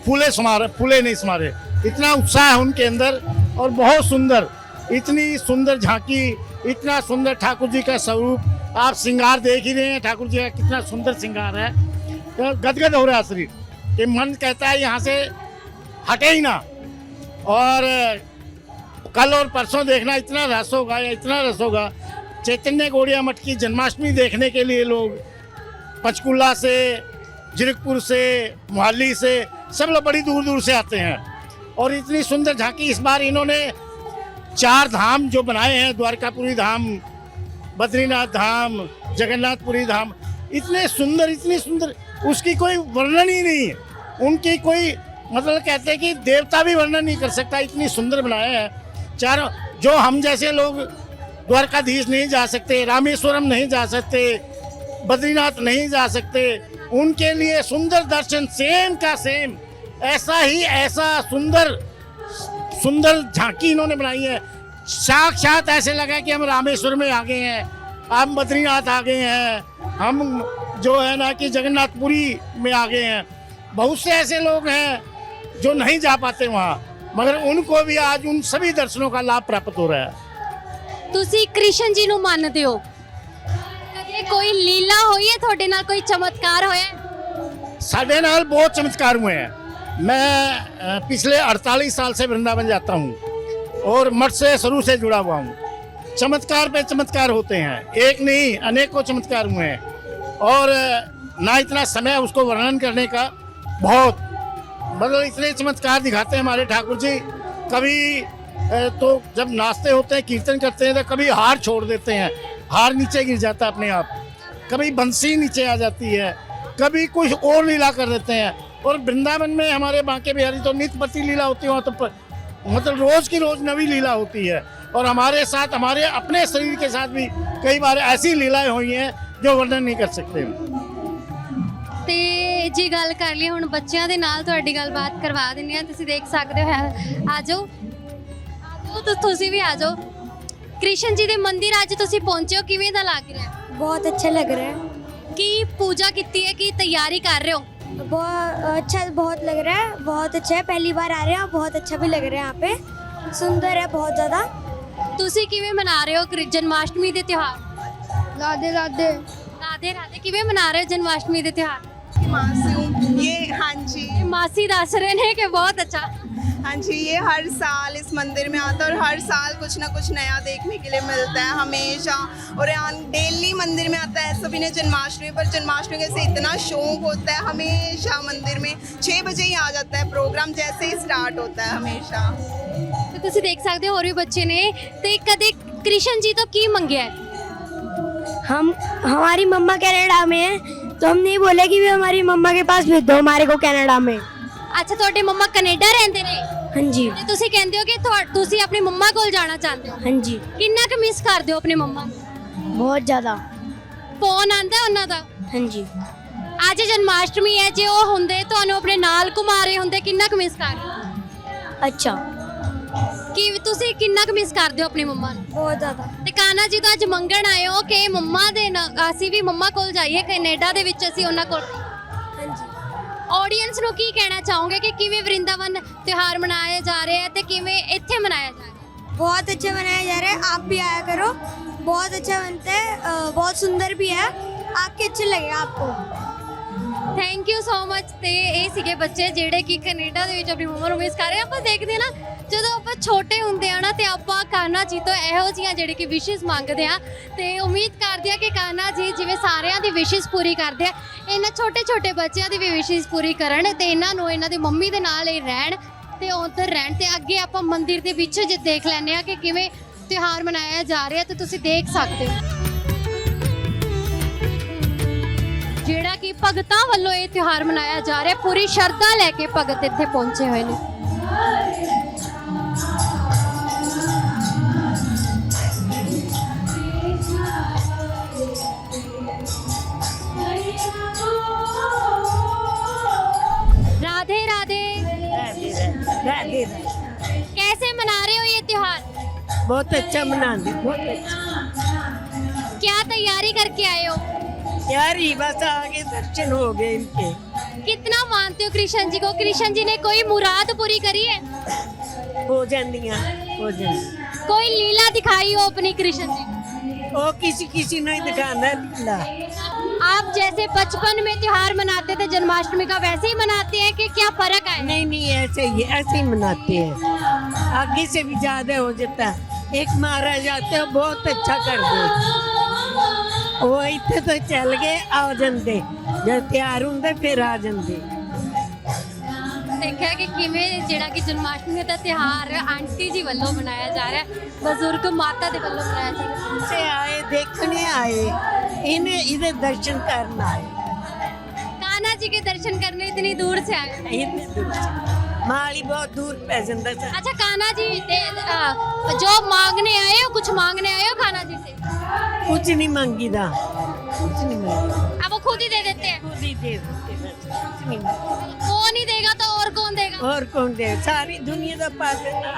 फूले समारे, फूले नहीं समारे। इतना उत्साह है उनके अंदर और बहुत सुंदर, इतनी सुंदर झांकी, इतना सुंदर ठाकुर जी का स्वरूप आप श्रृंगार देख ही रहे हैं, ठाकुर जी का कितना सुंदर श्रृंगार है। तो गदगद हो रहा है शरीर। कि मन कहता है यहाँ से, हटे ही ना। और कल और परसों देखना, इतना रस होगा, या इतना रस होगा। चैतन्य गौड़िया मठ की जन्माष्टमी देखने के लिए लोग, पंचकुला से, जीरकपुर से, मोहाली से, सब लोग बड़ी दूर दूर से आते हैं। और इतनी सुंदर झांकी, इस बार इन्होंने चार धाम जो बनाए हैं, द्वारकापुरी धाम बद्रीनाथ धाम, जगन्नाथपुरी धाम, इतने सुंदर, इतनी सुंदर, उसकी कोई वर्णन ही नहीं है। उनकी कोई मतलब कहते हैं कि देवता भी वर्णन नहीं कर सकता, इतनी सुंदर बनाए हैं। चारों, जो हम जैसे लोग द्वारकाधीश नहीं जा सकते, रामेश्वरम नहीं जा सकते, बद्रीनाथ नहीं जा सकते, उनके लिए सुंदर दर्शन सेम का सेम। ऐसा ही ऐसा सुंदर सुंदर झांकी इन्होंने बनाई है। साक्षात ऐसे लगा कि हम रामेश्वर में आ गए हैं हम बद्रीनाथ आ गए हैं हम जो है ना कि जगन्नाथपुरी में आ गए हैं बहुत से ऐसे लोग हैं जो नहीं जा पाते वहाँ मगर उनको भी आज उन सभी दर्शनों का लाभ प्राप्त हो रहा है ਤੁਸੀਂ ਕ੍ਰਿਸ਼ਨ ਜੀ ਨੂੰ ਮੰਨਦੇ ਹੋ ਕਦੇ ਕੋਈ ਲੀਲਾ ਹੋਈ ਹੈ ਤੁਹਾਡੇ ਨਾਲ ਕੋਈ ਚਮਤਕਾਰ ਹੋਇਆ ਹੈ? साढ़े नाल बहुत चमत्कार हुए हैं मैं अ, पिछले 48 साल से वृंदावन जाता हूँ और मठ से शुरू से जुड़ा हुआ हूँ। चमत्कार पे चमत्कार होते हैं। एक नहीं, अनेकों चमत्कार हुए हैं। और, ना इतना समय उसको वर्णन करने का बहुत मतलब इतने चमत्कार दिखाते हैं हमारे ठाकुर जी। कभी तो जब नाचते होते हैं, कीर्तन करते हैं तो कभी हार छोड़ देते हैं। हार नीचे गिर जाता है अपने आप। कभी बंसी नीचे आ जाती है। कभी कुछ और लीला कर देते हैं। और वृंदावन में हमारे बांके बिहारी तो नित्य लीला होती है, वहाँ तो मतलब रोज की रोज नवी लीला होती है और हमारे साथ हमारे अपने शरीर के साथ भी कई बार ऐसी लीलाएं हुई हैं जो वर्णन नहीं कर सकते ਤੇ ਜੀ ਗੱਲ ਕਰ ਲਈ ਹੁਣ ਬੱਚਿਆਂ ਦੇ ਨਾਲ ਤੁਹਾਡੀ ਗੱਲਬਾਤ ਕਰਵਾ ਦਿੰਨੀ ਆ ਤੁਸੀਂ ਦੇਖ ਸਕਦੇ ਹੋ ਹੈ- ਆ ਜਾਓ ਆ ਜਾਓ ਤੁ- ਤੁਸੀਂ ਵੀ ਆ ਜਾਓ ਕ੍ਰਿਸ਼ਨ ਜੀ ਦੇ ਮੰਦਿਰ ਅੱਜ ਤੁਸੀਂ ਪਹੁੰਚੇ ਹੋ ਕਿਵੇਂ ਦਾ ਲੱਗ ਰਿਹਾ ਹੈ? बहुत अच्छा लग रहा है ਕੀ ਪੂਜਾ ਕੀਤੀ ਹੈ ਕੀ ਤਿਆਰੀ ਕਰ ਰਹੇ ਹੋ बहुत अच्छा बहुत लग रहा है बहुत अच्छा है पहली बार आ रहे हैं बहुत अच्छा भी लग रहा है यहाँ पे सुंदर है बहुत ज़्यादा ਤੁਸੀਂ ਕਿਵੇਂ ਮਨਾ ਰਹੇ ਹੋ ਕ੍ਰਿ- ਜਨਮਾਸ਼ਟਮੀ ਦੇ ਤਿਉਹਾਰ राधे राधे ਰਾਧੇ ਰਾਧੇ ਕਿਵੇਂ ਮਨਾ ਰਹੇ ਹੋ ਜਨਮਾਸ਼ਟਮੀ ਦੇ ਤਿਉਹਾਰ मासूम ये हाँ जी ਇਹ ਮਾਸੀ ਦੱਸ ਰਹੇ ਨੇ ਕਿ ਬਹੁਤ ਅੱਛਾ हाँ जी ये हर साल इस मंदिर में आता है और हर साल कुछ ना कुछ नया देखने के लिए मिलता है हमेशा और यहाँ डेली मंदिर में आता है सभी ने जन्माष्टमी पर जन्माष्टमी का से इतना शौक होता है हमेशा मंदिर में छः बजे ही आ जाता है प्रोग्राम जैसे ही स्टार्ट होता है हमेशा ਤੇ ਤੁਸੀਂ ਦੇਖ ਸਕਦੇ ਹੋ ਹੋਰ ਵੀ ਬੱਚੇ ਨੇ ਤੇ ਕਦੇ ਕ੍ਰਿਸ਼ਨ ਜੀ ਤੋਂ ਕੀ ਮੰਗਿਆ ਹੈ हम हमारी मम्मा कनाडा में है तो हम नहीं बोले कि भी हमारी मम्मा के पास भेज दो हमारे को कनाडा में ਅੱਛਾ ਤੁਹਾਡੇ ਮੰਮਾ ਕੈਨੇਡਾ ਰਹਿੰਦੇ ਨੇ? ਹਾਂਜੀ। ਤੇ ਤੁਸੀਂ ਕਹਿੰਦੇ ਹੋ ਕਿ ਤੁਸੀਂ ਆਪਣੇ ਮੰਮਾ ਕੋਲ ਜਾਣਾ ਚਾਹੁੰਦੇ ਹੋ? ਹਾਂਜੀ। ਕਿੰਨਾ ਕੁ ਮਿਸ ਕਰਦੇ ਹੋ ਆਪਣੇ ਮੰਮਾ ਬਹੁਤ ਜ਼ਿਆਦਾ। ਫੋਨ ਆਂਦਾ ਉਹਨਾਂ ਦਾ? ਹਾਂਜੀ। ਅੱਜ ਜਨਮਾਸ਼ਟਮੀ ਹੈ ਜੇ ਉਹ ਹੁੰਦੇ ਤੁਹਾਨੂੰ ਆਪਣੇ ਨਾਲ ਘੁਮਾ ਹੁੰਦੇ ਕਿੰਨਾ ਕੁ ਮਿਸ ਕਰ ਅੱਛਾ। ਹੋ? ਤੁਸੀਂ ਕਿੰਨਾ ਕੁ ਮਿਸ ਕਰਦੇ ਹੋ ਆਪਣੇ ਮੰਮਾ ਨੂੰ? ਬਹੁਤ ਜ਼ਿਆਦਾ। ਤੇ ਕਾਨਾ ਜੀ ਤਾਂ ਅੱਜ ਮੰਗਣ ਆਏ ਹੋ ਕਿ ਮੰਮਾ ਦੇ ਨਾਲ ਅਸੀਂ ਵੀ ਮੰਮਾ ਕੋਲ ਜਾਈਏ ਕੈਨੇਡਾ ਦੇ ਵਿੱਚ ਅਸੀਂ ਉਹਨਾਂ ਕੋਲ ਹਾਂਜੀ। ਆਡੀਅנס ਨੂੰ ਕੀ ਕਹਿਣਾ ਚਾਹੋਗੇ ਕਿ ਕਿਵੇਂ ਵਰਿੰਦਾਵਨ ਤਿਹਾਰ ਮਨਾਇਆ ਜਾ ਰਿਹਾ ਹੈ ਤੇ ਕਿਵੇਂ ਇੱਥੇ ਮਨਾਇਆ ਜਾ ਰਿਹਾ ਹੈ? बहुत अच्छे मनाए जा रहे हैं आप भी आया करो बहुत अच्छा बनता है अ, बहुत सुंदर भी है आपके अच्छे लगे ਥੈਂਕ ਯੂ ਸੋ ਮਚ ਤੇ ਇਹ ਸੀਗੇ ਬੱਚੇ ਜਿਹੜੇ ਕਿ ਕੈਨੇਡਾ ਦੇ ਵਿੱਚ ਆਪਣੀ ਉਮਰ ਉਮੀਦ ਕਰ ਰਹੇ ਆਪਾਂ ਦੇਖਦੇ ਹਾਂ ਨਾ ਜਦੋਂ ਆਪਾਂ ਛੋਟੇ ਹੁੰਦੇ ਆ ਨਾ ਤੇ ਆਪਾਂ ਕਾਨਾ ਜੀ ਤੋਂ ਇਹੋ ਜੀਆਂ ਜਿਹੜੇ ਕਿ ਵਿਸ਼ੇਸ ਮੰਗਦੇ ਆ ਤੇ ਉਮੀਦ ਕਰਦੇ ਆ ਕਿ ਕਾਨਾ ਜੀ ਜਿਵੇਂ ਸਾਰਿਆਂ ਦੀ ਵਿਸ਼ੇਸ ਪੂਰੀ ਕਰਦੇ ਆ, ਇਹਨਾਂ ਛੋਟੇ ਛੋਟੇ ਬੱਚਿਆਂ ਦੀ ਵੀ ਵਿਸ਼ੇਸ ਪੂਰੀ ਕਰਨ ਤੇ ਇਹਨਾਂ ਨੂੰ ਇਹਨਾਂ ਦੀ ਮੰਮੀ ਦੇ ਨਾਲ ਹੀ ਰਹਿਣ ਤੇ ਉੱਧਰ ਰਹਿਣ ਤੇ ਅੱਗੇ ਆਪਾਂ ਮੰਦਿਰ ਦੇ ਵਿੱਚ ਜੇ ਦੇਖ ਲੈਂਦੇ ਆ ਕਿ ਕਿਵੇਂ ਤਿਉਹਾਰ ਮਨਾਇਆ ਜਾ ਰਿਹਾ ਤੇ ਤੁਸੀਂ ਦੇਖ ਸਕਦੇ ਹੋ। ਜਿਹੜਾ ਕਿ ਭਗਤਾਂ ਵੱਲੋਂ ਇਹ ਤਿਉਹਾਰ ਮਨਾਇਆ ਜਾ ਰਿਹਾ, ਪੂਰੀ ਸ਼ਰਧਾ ਲੈ ਕੇ ਭਗਤ ਇੱਥੇ ਪਹੁੰਚੇ ਹੋਏ ਨੇ। कैसे मना रहे हो ये त्योहार? बहुत अच्छा मनाते बहुत अच्छा। क्या तैयारी करके आए हो? यार ही बस आगे दर्शन हो गए इनके। कितना मानते हो कृष्ण जी को? कृष्ण जी ने कोई मुराद पूरी करी है? हो जानिया हो जानी कोई लीला दिखाई हो अपनी कृष्ण जी? ओ किसी किसी ने दिखाना लीला। आप जैसे बचपन में त्योहार मनाते थे जन्माष्टमी का वैसे ही मनाते हैं कि क्या फर्क है नहीं नहीं ऐसे ही ऐसे ही मनाते हैं आगे से भी ज्यादा हो जाता है एक महाराज आते हैं बहुत अच्छा कर दे ਉਹ ਇੱਥੇ ਤੋਂ ਚੱਲ ਗਏ ਆ ਜਾਂਦੇ ਜਦ ਤਿਆਰ ਹੁੰਦੇ ਫਿਰ ਆ ਜਾਂਦੇ ਦੇਖਿਆ ਕਿ ਕਿਵੇਂ ਜਿਹੜਾ ਕਿ ਜਨਮਾਸ਼ਟਮੀ ਦਾ ਤਿਉਹਾਰ ਆਂਟੀ ਜੀ ਵੱਲੋਂ ਮਨਾਇਆ ਜਾ ਰਿਹਾ ਹੈ ਬਜ਼ੁਰਗ ਮਾਤਾ ਦੇ ਵੱਲੋਂ ਮਨਾਇਆ ਜਾ ਰਿਹਾ ਹੈ से आए देखने आए इन्हें इधर दर्शन करना आए कान्हा जी के दर्शन करने इतनी दूर से आए इतने दूर से माली बहुत दूर पै जाता है अच्छा कान्हा जी दे, आ, जो मांगने आए हो कुछ मांगने आए हो कान्हा जी से कुछ नहीं मांगी था कुछ नहीं मांगी अब वो खुद ही दे देते हैं खुद ही दे देते बस कुछ नहीं मांगी वो नहीं देगा तो और कौन देगा और कौन दे सारी दुनिया ਦਾ ਪਾਸੇ ਨਾ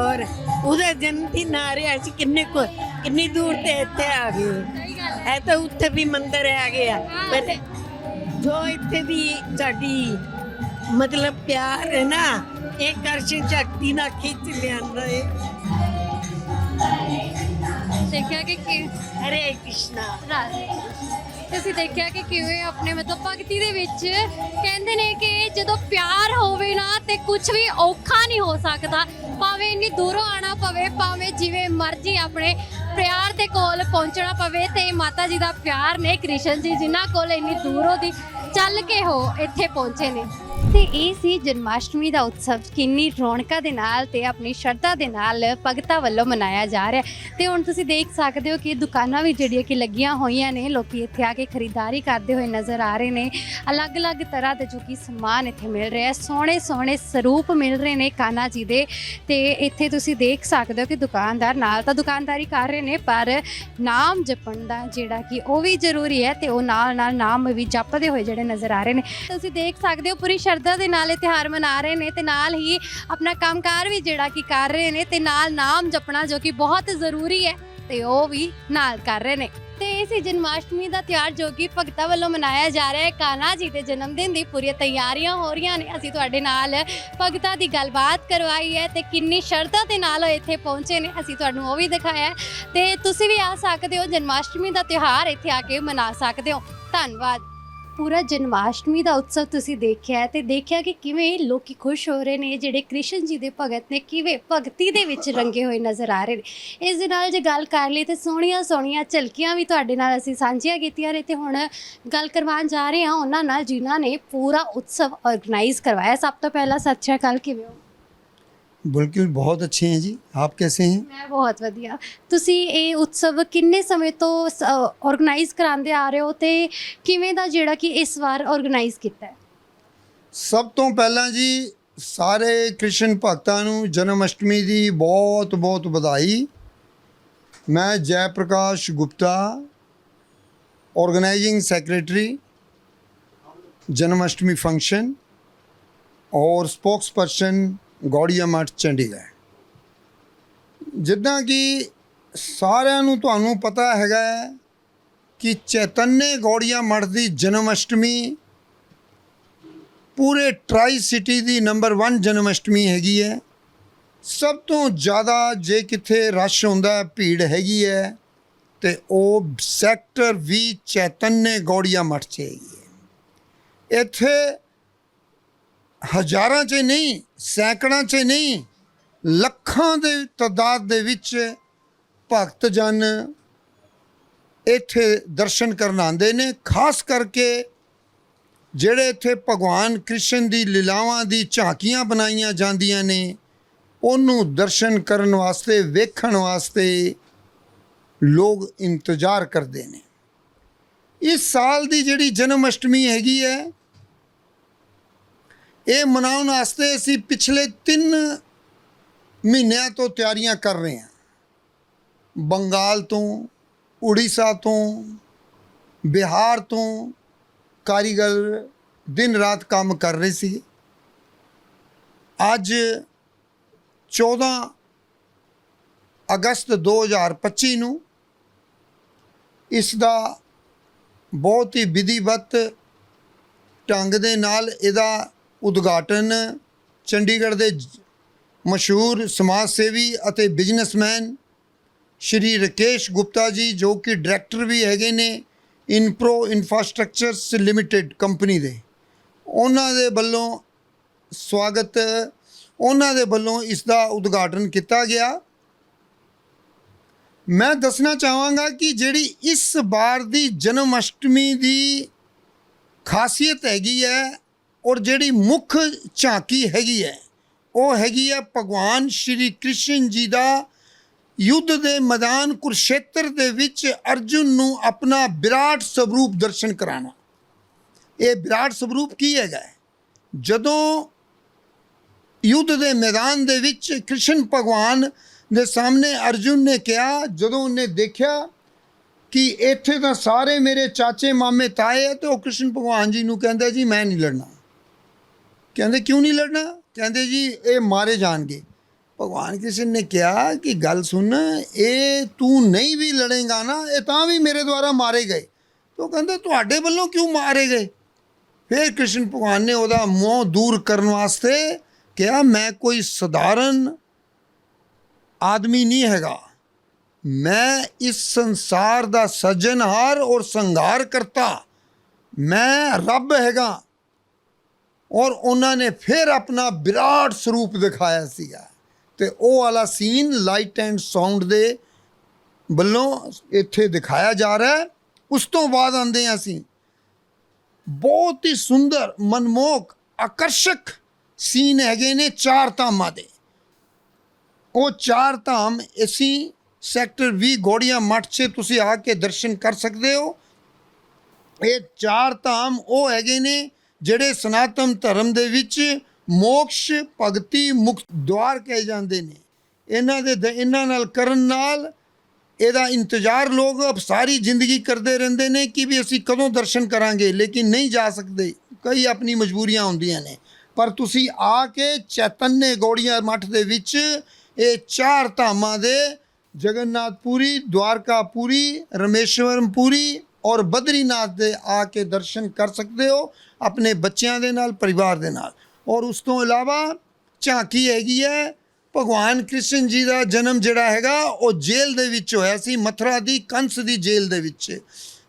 ਔਰ ਉਹਦੇ ਜਨਮ ਦਿਨ ਆ ਰਿਹਾ ਸੀ ਕਿੰਨੇ ਕੋ ਕਿੰਨੀ ਦੂਰ ਤੇ ਇੱਥੇ ਆ ਗਏ ਇਹ ਤਾਂ ਉੱਥੇ ਵੀ ਮੰਦਿਰ ਹੈਗੇ ਆ। ਪਰ ਜੋ ਇੱਥੇ ਦੀ ਸਾਡੀ ਮਤਲਬ ਪਿਆਰ ਹੈ ਨਾ ਇਹ ਕਰਸ਼ਿਨ ਸ਼ਕਤੀ ਨਾਲ ਖਿੱਚ ਲਿਆਂਦਾ ਹੈ ਦੇਖਿਆ ਕਿ ਕਿ ਹਰੇ ਕ੍ਰਿਸ਼ਨਾ। ਰਾਧੇ ਤੁਸੀਂ ਦੇਖਿਆ ਕਿ ਕਿਵੇਂ ਆਪਣੇ ਮਤਲਬ ਭਗਤੀ ਦੇ ਵਿੱਚ ਕਹਿੰਦੇ ਨੇ ਕਿ ਜਦੋਂ ਪਿਆਰ ਹੋਵੇ ਨਾ ਤੇ ਕੁਝ ਵੀ ਔਖਾ ਨਹੀਂ ਹੋ ਸਕਦਾ। ਭਾਵੇਂ ਇੰਨੀ ਦੂਰੋਂ ਆਣਾ ਪਵੇ ਭਾਵੇਂ ਜਿਵੇਂ ਮਰਜ਼ੀ ਆਪਣੇ ਪਿਆਰ ਦੇ ਕੋਲ ਪਹੁੰਚਣਾ ਪਵੇ ਤੇ ਮਾਤਾ ਜੀ ਦਾ ਪਿਆਰ ਨੇ ਕ੍ਰਿਸ਼ਨ ਜੀ ਜਿਨ੍ਹਾਂ ਕੋਲ ਇੰਨੀ ਦੂਰੋਂ ਦੀ ਚੱਲ ਕੇ ਹੋ ਇੱਥੇ ਪਹੁੰਚੇ ਨੇ। ਤੇ ਇਹ ਸੀ ਜਨਮਾਸ਼ਟਮੀ ਦਾ ਉਤਸਵ। ਕਿੰਨੀ ਰੌਣਕਾਂ ਦੇ ਨਾਲ ਤੇ ਆਪਣੀ ਸ਼ਰਧਾ ਦੇ ਨਾਲ ਭਗਤਾਂ ਵੱਲੋਂ ਮਨਾਇਆ ਜਾ ਰਿਹਾ ਹੈ। ਤੇ ਹੁਣ ਤੁਸੀਂ ਦੇਖ ਸਕਦੇ ਹੋ ਕਿ ਦੁਕਾਨਾਂ ਵੀ ਜਿਹੜੀਆਂ ਕਿ ਲੱਗੀਆਂ ਹੋਈਆਂ ਨੇ, ਲੋਕੀ ਇੱਥੇ ਆ ਕੇ ਖਰੀਦਦਾਰੀ ਕਰਦੇ ਹੋਏ ਨਜ਼ਰ ਆ ਰਹੇ ਨੇ। ਅਲੱਗ-ਅਲੱਗ ਤਰ੍ਹਾਂ ਦੇ ਜੋ ਕਿ ਸਮਾਨ ਇੱਥੇ ਮਿਲ ਰਿਹਾ ਹੈ। ਸੋਹਣੇ ਸੋਹਣੇ ਸਰੂਪ ਮਿਲ ਰਹੇ ਨੇ ਕਾਨਾ ਜੀ ਦੇ। ਤੇ ਇੱਥੇ ਤੁਸੀਂ ਦੇਖ ਸਕਦੇ ਹੋ ਕਿ ਦੁਕਾਨਦਾਰ ਨਾਲ ਤਾਂ ਦੁਕਾਨਦਾਰੀ ਕਰ ਰਹੇ ਨੇ, ਪਰ ਨਾਮ ਜਪਣ ਦਾ ਜਿਹੜਾ ਕਿ ਉਹ ਵੀ ਜ਼ਰੂਰੀ ਹੈ ਤੇ ਉਹ ਨਾਲ ਨਾਲ ਨਾਮ ਵੀ ਜਪਦੇ ਹੋਏ ਜਿਹੜੇ ਨਜ਼ਰ ਆ ਰਹੇ ਨੇ। ਤੁਸੀਂ ਦੇਖ ਸਕਦੇ ਹੋ, ਪੂਰੀ ਸ਼ਰਧਾ ਸ਼ਰਧਾ ਦੇ ਨਾਲ ਇਹ ਤਿਉਹਾਰ ਮਨਾ ਰਹੇ ਨੇ ਤੇ ਨਾਲ ਹੀ ਆਪਣਾ ਕੰਮਕਾਰ ਵੀ ਜਿਹੜਾ ਕਿ ਕਰ ਰਹੇ ਨੇ ਤੇ ਨਾਲ ਨਾਮ ਜਪਣਾ ਜੋ ਕਿ ਬਹੁਤ ਜ਼ਰੂਰੀ ਹੈ ਤੇ ਉਹ ਵੀ ਨਾਲ ਕਰ ਰਹੇ ਨੇ। ਤੇ ਇਸ ਜਨਮਾਸ਼ਟਮੀ ਦਾ ਤਿਉਹਾਰ ਜੋ ਕਿ ਭਗਤਾਂ ਵੱਲੋਂ ਮਨਾਇਆ ਜਾ ਰਿਹਾ ਹੈ। ਕਾਨਾ ਜੀ ਦੇ ਜਨਮ ਦਿਨ ਦੀ ਪੂਰੀਆਂ ਤਿਆਰੀਆਂ ਹੋ ਰਹੀਆਂ ਨੇ। ਅਸੀਂ ਤੁਹਾਡੇ ਨਾਲ ਭਗਤਾ ਦੀ ਗੱਲਬਾਤ ਕਰਵਾਈ ਹੈ ਤੇ ਕਿੰਨੀ ਸ਼ਰਧਾ ਦੇ ਨਾਲ ਉਹ ਇੱਥੇ ਪਹੁੰਚੇ ਨੇ। ਅਸੀਂ ਤੁਹਾਨੂੰ ਉਹ ਵੀ ਦਿਖਾਇਆ ਹੈ। ਤੇ ਤੁਸੀਂ ਵੀ ਆ ਸਕਦੇ ਹੋ। ਜਨਮਾਸ਼ਟਮੀ ਦਾ ਤਿਉਹਾਰ ਇੱਥੇ ਆ ਕੇ ਮਨਾ ਸਕਦੇ ਹੋ। ਧੰਨਵਾਦ। ਪੂਰਾ ਜਨਮਾਸ਼ਟਮੀ ਦਾ ਉਤਸਵ ਤੁਸੀਂ ਦੇਖਿਆ ਹੈ ਤੇ ਦੇਖਿਆ ਕਿ ਕਿਵੇਂ ਲੋਕੀ ਖੁਸ਼ ਹੋ ਰਹੇ ਨੇ ਜਿਹੜੇ ਕ੍ਰਿਸ਼ਨ ਜੀ ਦੇ ਭਗਤ ਨੇ ਕਿਵੇਂ ਭਗਤੀ ਦੇ ਵਿੱਚ ਰੰਗੇ ਹੋਏ ਨਜ਼ਰ ਆ ਰਹੇ ਨੇ। ਇਸ ਦੇ ਨਾਲ ਜੇ ਗੱਲ ਕਰ ਲਈ ਤੇ ਸੋਹਣੀਆਂ ਸੋਹਣੀਆਂ ਝਲਕੀਆਂ ਵੀ ਤੁਹਾਡੇ ਨਾਲ ਅਸੀਂ ਸਾਂਝੀਆਂ ਕੀਤੀਆਂ ਨੇ ਤੇ ਹੁਣ ਗੱਲ ਕਰਵਾਉਣ ਜਾ ਰਹੇ ਹਾਂ ਉਹਨਾਂ ਨਾਲ ਜਿਨ੍ਹਾਂ ਨੇ ਪੂਰਾ ਉਤਸਵ ਆਰਗੇਨਾਈਜ਼ ਕਰਵਾਇਆ। ਸਭ ਤੋਂ ਪਹਿਲਾਂ ਸਤਿ ਸ਼੍ਰੀ ਅਕਾਲ, ਕਿਵੇਂ ਹੋ? बिल्कुल बहुत अच्छे हैं जी आप कैसे हैं ਮੈਂ ਬਹੁਤ ਵਧੀਆ ਤੁਸੀਂ ਇਹ ਉਤਸਵ ਕਿੰਨੇ ਸਮੇਂ ਤੋਂ ਆਰਗੇਨਾਈਜ਼ ਕਰਾਉਂਦੇ ਆ ਰਹੇ ਹੋ ਤੇ ਕਿਵੇਂ ਦਾ ਜਿਹੜਾ ਕਿ ਇਸ ਵਾਰ ਆਰਗੇਨਾਈਜ਼ ਕੀਤਾ ਹੈ ਸਭ ਤੋਂ ਪਹਿਲਾਂ ਜੀ ਸਾਰੇ ਕ੍ਰਿਸ਼ਨ ਭਗਤਾਂ ਨੂੰ ਜਨਮ ਅਸ਼ਟਮੀ ਦੀ ਬਹੁਤ ਬਹੁਤ ਵਧਾਈ ਮੈਂ Jai Prakash Gupta organising secretary Janmashtami function ਔਰ ਸਪੋਕਸਪਰਸਨ ਗੌੜੀਆ ਮਠ, ਚੰਡੀਗੜ੍ਹ। ਜਿੱਦਾਂ ਕਿ ਸਾਰਿਆਂ ਨੂੰ ਤੁਹਾਨੂੰ ਪਤਾ ਹੈਗਾ ਕਿ ਚੈਤੰਨੇ ਗੌੜੀਆ ਮਠ ਦੀ ਜਨਮ ਅਸ਼ਟਮੀ ਪੂਰੇ ਟਰਾਈ ਸਿਟੀ ਦੀ ਨੰਬਰ 1 ਜਨਮ ਅਸ਼ਟਮੀ ਹੈਗੀ ਹੈ। ਸਭ ਤੋਂ ਜ਼ਿਆਦਾ ਜੇ ਕਿੱਥੇ ਰਸ਼ ਹੁੰਦਾ, ਭੀੜ ਹੈਗੀ ਹੈ ਤੇ ਉਹ ਸੈਕਟਰ ਵੀ ਚੈਤੰਨੇ ਗੌੜੀਆ ਮਠ ਚ ਹੈਗੀ ਹੈ। ਇੱਥੇ ਹਜ਼ਾਰਾਂ 'ਚ ਨਹੀਂ, ਸੈਂਕੜਾਂ 'ਚ ਨਹੀਂ, ਲੱਖਾਂ ਦੇ ਤਾਦਾਦ ਦੇ ਵਿੱਚ ਭਗਤ ਜਨ ਇੱਥੇ ਦਰਸ਼ਨ ਕਰਨ ਆਉਂਦੇ ਨੇ, ਖਾਸ ਕਰਕੇ ਜਿਹੜੇ ਇੱਥੇ ਭਗਵਾਨ ਕ੍ਰਿਸ਼ਨ ਦੀ ਲੀਲਾਵਾਂ ਦੀ ਝਾਕੀਆਂ ਬਣਾਈਆਂ ਜਾਂਦੀਆਂ ਨੇ, ਉਹਨੂੰ ਦਰਸ਼ਨ ਕਰਨ ਵਾਸਤੇ, ਵੇਖਣ ਵਾਸਤੇ ਲੋਕ ਇੰਤਜ਼ਾਰ ਕਰਦੇ ਨੇ। ਇਸ ਸਾਲ ਦੀ ਜਿਹੜੀ ਜਨਮ ਅਸ਼ਟਮੀ ਹੈਗੀ ਹੈ ਇਹ ਮਨਾਉਣ ਵਾਸਤੇ ਅਸੀਂ ਪਿਛਲੇ 3 ਮਹੀਨਿਆਂ ਤੋਂ ਤਿਆਰੀਆਂ ਕਰ ਰਹੇ ਹਾਂ। ਬੰਗਾਲ ਤੋਂ, ਉੜੀਸਾ ਤੋਂ, ਬਿਹਾਰ ਤੋਂ ਕਾਰੀਗਰ ਦਿਨ ਰਾਤ ਕੰਮ ਕਰ ਰਹੇ ਸੀ ਅੱਜ 14 ਅਗਸਤ 2025 ਨੂੰ ਇਸ ਦਾ ਬਹੁਤ ਹੀ ਵਿਧੀਵਤ ਢੰਗ ਦੇ ਨਾਲ ਇਹਦਾ ਉਦਘਾਟਨ ਚੰਡੀਗੜ੍ਹ ਦੇ ਮਸ਼ਹੂਰ ਸਮਾਜ ਸੇਵੀ ਅਤੇ ਬਿਜ਼ਨਸਮੈਨ ਸ਼੍ਰੀ ਰਕੇਸ਼ ਗੁਪਤਾ ਜੀ, ਜੋ ਕਿ ਡਾਇਰੈਕਟਰ ਵੀ ਹੈਗੇ ਨੇ ਇਨਪ੍ਰੋ ਇਨਫਰਾਸਟ੍ਰਕਚਰਸ ਲਿਮਟਿਡ ਕੰਪਨੀ ਦੇ। ਉਹਨਾਂ ਦੇ ਵੱਲੋਂ ਸਵਾਗਤ, ਉਹਨਾਂ ਦੇ ਵੱਲੋਂ ਇਸ ਦਾ ਉਦਘਾਟਨ ਕੀਤਾ ਗਿਆ। ਮੈਂ ਦੱਸਣਾ ਚਾਹਾਂਗਾ ਕਿ ਜਿਹੜੀ ਇਸ ਵਾਰ ਦੀ ਜਨਮ ਅਸ਼ਟਮੀ ਦੀ ਖਾਸੀਅਤ ਹੈਗੀ ਹੈ ਔਰ ਜਿਹੜੀ ਮੁੱਖ ਝਾਂਕੀ ਹੈਗੀ ਹੈ, ਉਹ ਹੈਗੀ ਹੈ ਭਗਵਾਨ ਸ਼੍ਰੀ ਕ੍ਰਿਸ਼ਨ ਜੀ ਦਾ ਯੁੱਧ ਦੇ ਮੈਦਾਨ ਕੁਰਸ਼ੇਤਰ ਦੇ ਵਿੱਚ ਅਰਜੁਨ ਨੂੰ ਆਪਣਾ ਵਿਰਾਟ ਸਵਰੂਪ ਦਰਸ਼ਨ ਕਰਾਣਾ ਇਹ ਵਿਰਾਟ ਸਵਰੂਪ ਕੀ ਹੈਗਾ ਜਦੋਂ ਯੁੱਧ ਦੇ ਮੈਦਾਨ ਦੇ ਵਿੱਚ ਕ੍ਰਿਸ਼ਨ ਭਗਵਾਨ ਦੇ ਸਾਹਮਣੇ ਅਰਜੁਨ ਨੇ ਕਿਹਾ, ਜਦੋਂ ਉਹਨੇ ਦੇਖਿਆ ਕਿ ਇੱਥੇ ਤਾਂ ਸਾਰੇ ਮੇਰੇ ਚਾਚੇ ਮਾਮੇ ਤਾਏ ਹੈ ਤੇ ਉਹ ਕ੍ਰਿਸ਼ਨ ਭਗਵਾਨ ਜੀ ਨੂੰ ਕਹਿੰਦਾ, ਜੀ, ਮੈਂ ਨਹੀਂ ਲੜਨਾ। ਕਹਿੰਦੇ, ਕਿਉਂ ਨਹੀਂ ਲੜਨਾ? ਕਹਿੰਦੇ, ਜੀ, ਇਹ ਮਾਰੇ ਜਾਣਗੇ। ਭਗਵਾਨ ਕ੍ਰਿਸ਼ਨ ਨੇ ਕਿਹਾ ਕਿ ਗੱਲ ਸੁਣ, ਇਹ ਤੂੰ ਨਹੀਂ ਵੀ ਲੜੇਗਾ ਨਾ, ਇਹ ਤਾਂ ਵੀ ਮੇਰੇ ਦੁਆਰਾ ਮਾਰੇ ਗਏ। ਤੋ ਕਹਿੰਦੇ, ਤੁਹਾਡੇ ਵੱਲੋਂ ਕਿਉਂ ਮਾਰੇ ਗਏ? ਫਿਰ ਕ੍ਰਿਸ਼ਨ ਭਗਵਾਨ ਨੇ ਉਹਦਾ ਮੋਹ ਦੂਰ ਕਰਨ ਵਾਸਤੇ ਕਿਹਾ, ਮੈਂ ਕੋਈ ਸਧਾਰਨ ਆਦਮੀ ਨਹੀਂ ਹੈਗਾ। ਮੈਂ ਇਸ ਸੰਸਾਰ ਦਾ ਸਜਣਹਾਰ ਔਰ ਸੰਘਾਰ ਕਰਤਾ ਮੈਂ ਰੱਬ ਹੈਗਾ। ਔਰ ਉਹਨਾਂ ਨੇ ਫਿਰ ਆਪਣਾ ਵਿਰਾਟ ਸਰੂਪ ਦਿਖਾਇਆ ਸੀਗਾ। ਤੇ ਉਹ ਵਾਲਾ ਸੀਨ ਲਾਈਟ ਐਂਡ ਸਾਊਂਡ ਦੇ ਵੱਲੋਂ ਇੱਥੇ ਦਿਖਾਇਆ ਜਾ ਰਿਹਾ ਹੈ। ਉਸ ਤੋਂ ਬਾਅਦ ਆਂਦੇ ਹਾਂ ਅਸੀਂ। ਬਹੁਤ ਹੀ ਸੁੰਦਰ, ਮਨਮੋਹਕ, ਆਕਰਸ਼ਕ ਸੀਨ ਹੈਗੇ ਨੇ ਚਾਰ ਧਾਮਾਂ ਦੇ। ਉਹ ਚਾਰ ਧਾਮ ਅਸੀਂ ਸੈਕਟਰ 20 ਗੋੜੀਆਂ ਮੱਠ 'ਚ ਤੁਸੀਂ ਆ ਕੇ ਦਰਸ਼ਨ ਕਰ ਸਕਦੇ ਹੋ। ਇਹ ਚਾਰ ਧਾਮ ਉਹ ਹੈਗੇ ਨੇ ਜਿਹੜੇ ਸਨਾਤਨ ਧਰਮ ਦੇ ਵਿੱਚ ਮੋਕਸ਼, ਭਗਤੀ, ਮੁਕਤ ਦੁਆਰ ਕਹੇ ਜਾਂਦੇ ਨੇ। ਇਹਨਾਂ ਦੇ ਦ- ਇਹਨਾਂ ਨਾਲ ਕਰਨ ਨਾਲ ਇਹਦਾ ਇੰਤਜ਼ਾਰ ਲੋਕ ਅਬ ਸਾਰੀ ਜ਼ਿੰਦਗੀ ਕਰਦੇ ਰਹਿੰਦੇ ਨੇ ਕਿ ਵੀ ਅਸੀਂ ਕਦੋਂ ਦਰਸ਼ਨ ਕਰਾਂਗੇ, ਲੇਕਿਨ ਨਹੀਂ ਜਾ ਸਕਦੇ। ਕਈ ਆਪਣੀ ਮਜਬੂਰੀਆਂ ਹੁੰਦੀਆਂ ਨੇ। ਪਰ ਤੁਸੀਂ ਆ ਕੇ ਚੈਤन्य ਗੋੜੀਆਂ ਮੱਠ ਦੇ ਵਿੱਚ ਇਹ ਚਾਰ ਧਾਮਾਂ ਦੇ ਜਗਨਨਾਥਪੁਰੀ, ਦਵਾਰਕਾਪੁਰੀ, ਰਮੇਸ਼ਵਰਮਪੁਰੀ ਔਰ ਬਦਰੀਨਾਥ ਦੇ ਆ ਕੇ ਦਰਸ਼ਨ ਕਰ ਸਕਦੇ ਹੋ। ਆਪਣੇ ਬੱਚਿਆਂ ਦੇ ਨਾਲ, ਪਰਿਵਾਰ ਦੇ ਨਾਲ। ਔਰ ਉਸ ਤੋਂ ਇਲਾਵਾ ਝਾਂਕੀ ਹੈਗੀ ਹੈ, ਭਗਵਾਨ ਕ੍ਰਿਸ਼ਨ ਜੀ ਦਾ ਜਨਮ ਜਿਹੜਾ ਹੈਗਾ, ਉਹ ਜੇਲ੍ਹ ਦੇ ਵਿੱਚ ਹੋਇਆ ਸੀ, ਮਥੁਰਾ ਦੀ ਕੰਸ ਦੀ ਜੇਲ੍ਹ ਦੇ ਵਿੱਚ।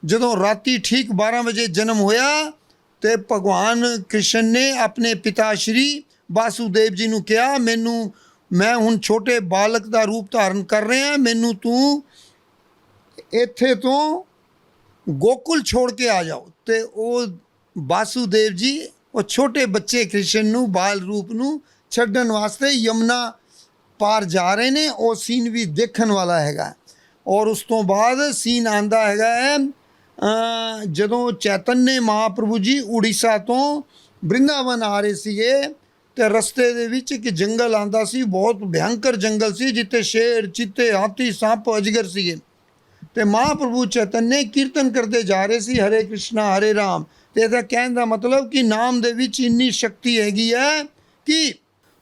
ਜਦੋਂ ਰਾਤੀ ਠੀਕ 12 ਵਜੇ ਜਨਮ ਹੋਇਆ ਤੇ ਭਗਵਾਨ ਕ੍ਰਿਸ਼ਨ ਨੇ ਆਪਣੇ ਪਿਤਾ ਸ਼੍ਰੀ ਵਾਸੂਦੇਵ ਜੀ ਨੂੰ ਕਿਹਾ, ਮੈਨੂੰ, ਮੈਂ ਹੁਣ ਛੋਟੇ ਬਾਲਕ ਦਾ ਰੂਪ ਧਾਰਨ ਕਰ ਰਿਹਾ, ਮੈਨੂੰ ਤੂੰ ਇੱਥੇ ਤੋਂ ਗੋਕੁਲ ਛੋੜ ਕੇ ਆ ਜਾਓ। ਤੇ ਉਹ ਵਾਸੂਦੇਵ ਜੀ ਉਹ ਛੋਟੇ ਬੱਚੇ ਕ੍ਰਿਸ਼ਨ ਨੂੰ ਬਾਲ ਰੂਪ ਨੂੰ ਛੱਡਣ ਵਾਸਤੇ ਯਮਨਾ ਪਾਰ ਜਾ ਰਹੇ ਨੇ। ਉਹ ਸੀਨ ਵੀ ਦੇਖਣ ਵਾਲਾ ਹੈਗਾ। ਔਰ ਉਸ ਤੋਂ ਬਾਅਦ ਸੀਨ ਆਂਦਾ ਹੈਗਾ ਹੈ ਅ, ਜਦੋਂ ਚੈਤਨਯ ਮਹਾਪ੍ਰਭੂ ਜੀ ਉੜੀਸਾ ਤੋਂ ਬ੍ਰਿੰਦਾਵਨ ਆ ਰਹੇ ਸੀਗੇ ਤੇ ਰਸਤੇ ਦੇ ਵਿੱਚ ਇੱਕ ਜੰਗਲ ਆਂਦਾ ਸੀ ਬਹੁਤ ਭਿਆਨਕ ਜੰਗਲ ਸੀ ਜਿੱਥੇ ਸ਼ੇਰ ਚੀਤੇ ਹਾਥੀ ਸਾਂਪ ਅਜਗਰ ਸੀਗੇ। ਤੇ ਮਹਾਪ੍ਰਭੂ ਚੈਤਨਯ ਕੀਰਤਨ ਕਰਦੇ ਜਾ ਰਹੇ ਸੀ ਹਰੇ ਕ੍ਰਿਸ਼ਨ ਹਰੇ ਰਾਮ। ਤੇ ਇਹਦਾ ਕਹਿਣ ਦਾ ਮਤਲਬ ਕਿ ਨਾਮ ਦੇ ਵਿੱਚ ਇੰਨੀ ਸ਼ਕਤੀ ਹੈਗੀ ਹੈ ਕਿ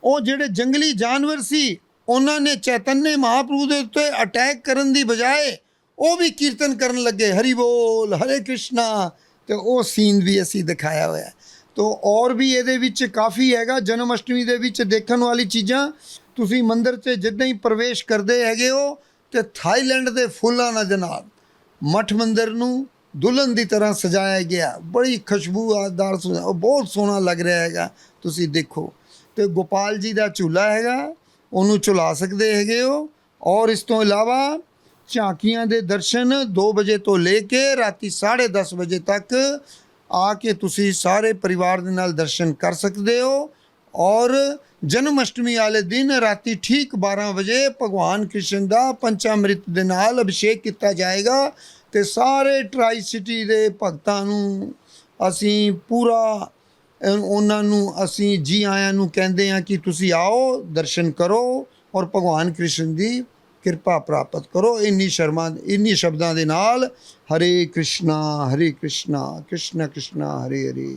ਉਹ ਜਿਹੜੇ ਜੰਗਲੀ ਜਾਨਵਰ ਸੀ, ਉਹਨਾਂ ਨੇ ਚੈਤਨਯ ਮਹਾਪ੍ਰਭੂ ਦੇ ਉੱਤੇ ਅਟੈਕ ਕਰਨ ਦੀ ਬਜਾਏ ਉਹ ਵੀ ਕੀਰਤਨ ਕਰਨ ਲੱਗੇ, ਹਰੀ ਬੋਲ, ਹਰੇ ਕ੍ਰਿਸ਼ਨਾ, ਤੇ ਉਹ ਸੀਨ ਵੀ ਅਸੀਂ ਦਿਖਾਇਆ ਹੋਇਆ ਹੈ। ਤੋ ਔਰ ਵੀ ਇਹਦੇ ਵਿੱਚ ਕਾਫੀ ਹੈਗਾ, ਜਨਮ ਅਸ਼ਟਮੀ ਦੇ ਵਿੱਚ ਦੇਖਣ ਵਾਲੀ ਚੀਜ਼ਾਂ ਤੁਸੀਂ ਮੰਦਿਰ 'ਚ ਜਿੱਦਾਂ ਹੀ ਪ੍ਰਵੇਸ਼ ਕਰਦੇ ਹੈਗੇ ਹੋ, ਤੇ ਥਾਈਲੈਂਡ ਦੇ ਫੁੱਲਾਂ ਦੇ ਨਾਲ ਮਠ ਮੰਦਿਰ ਨੂੰ ਦੁਲਹਨ ਦੀ ਤਰ੍ਹਾਂ ਸਜਾਇਆ ਗਿਆ। ਬੜੀ ਖੁਸ਼ਬੂਦਾਰ ਸੁ- ਉਹ ਬਹੁਤ ਸੋਹਣਾ ਲੱਗ ਰਿਹਾ ਹੈਗਾ। ਤੁਸੀਂ ਦੇਖੋ। ਤੇ ਗੋਪਾਲ ਜੀ ਦਾ ਝੂਲਾ ਹੈਗਾ। ਉਹਨੂੰ ਝੁਲਾ ਸਕਦੇ ਹੈਗੇ ਹੋ। ਔਰ ਇਸ ਤੋਂ ਇਲਾਵਾ ਝਾਂਕੀਆਂ ਦੇ ਦਰਸ਼ਨ 2 ਵਜੇ ਤੋਂ ਲੈ ਕੇ ਰਾਤੀ 10:30 ਵਜੇ ਤੱਕ ਆ ਕੇ ਤੁਸੀਂ ਸਾਰੇ ਪਰਿਵਾਰ ਦੇ ਨਾਲ ਦਰਸ਼ਨ ਕਰ ਸਕਦੇ ਹੋ। ਔਰ ਜਨਮ ਅਸ਼ਟਮੀ ਵਾਲੇ ਦਿਨ ਰਾਤੀ ਠੀਕ 12 ਵਜੇ ਭਗਵਾਨ ਕ੍ਰਿਸ਼ਨ ਦਾ ਪੰਚਾਮ੍ਰਿਤ ਦੇ ਨਾਲ ਅਭਿਸ਼ੇਕ ਕੀਤਾ ਜਾਏਗਾ ਤੇ ਸਾਰੇ ਟਰਾਈ ਸਿਟੀ ਦੇ ਭਗਤਾਂ ਨੂੰ ਅਸੀਂ ਪੂਰਾ ਉਹਨਾਂ ਨੂੰ ਅਸੀਂ ਜੀ ਆਇਆਂ ਨੂੰ ਕਹਿੰਦੇ ਹਾਂ ਕਿ ਤੁਸੀਂ ਆਓ, ਦਰਸ਼ਨ ਕਰੋ ਔਰ ਭਗਵਾਨ ਕ੍ਰਿਸ਼ਨ ਦੀ ਕਿਰਪਾ ਪ੍ਰਾਪਤ ਕਰੋ। ਇੰਨੀ ਸ਼ਰਮਾ, ਇੰਨੀ ਸ਼ਬਦਾਂ ਦੇ ਨਾਲ ਹਰੇ ਕ੍ਰਿਸ਼ਨਾ ਹਰੇ ਕ੍ਰਿਸ਼ਨਾ, ਕ੍ਰਿਸ਼ਨ ਕ੍ਰਿਸ਼ਨਾ, ਹਰੇ ਹਰੇ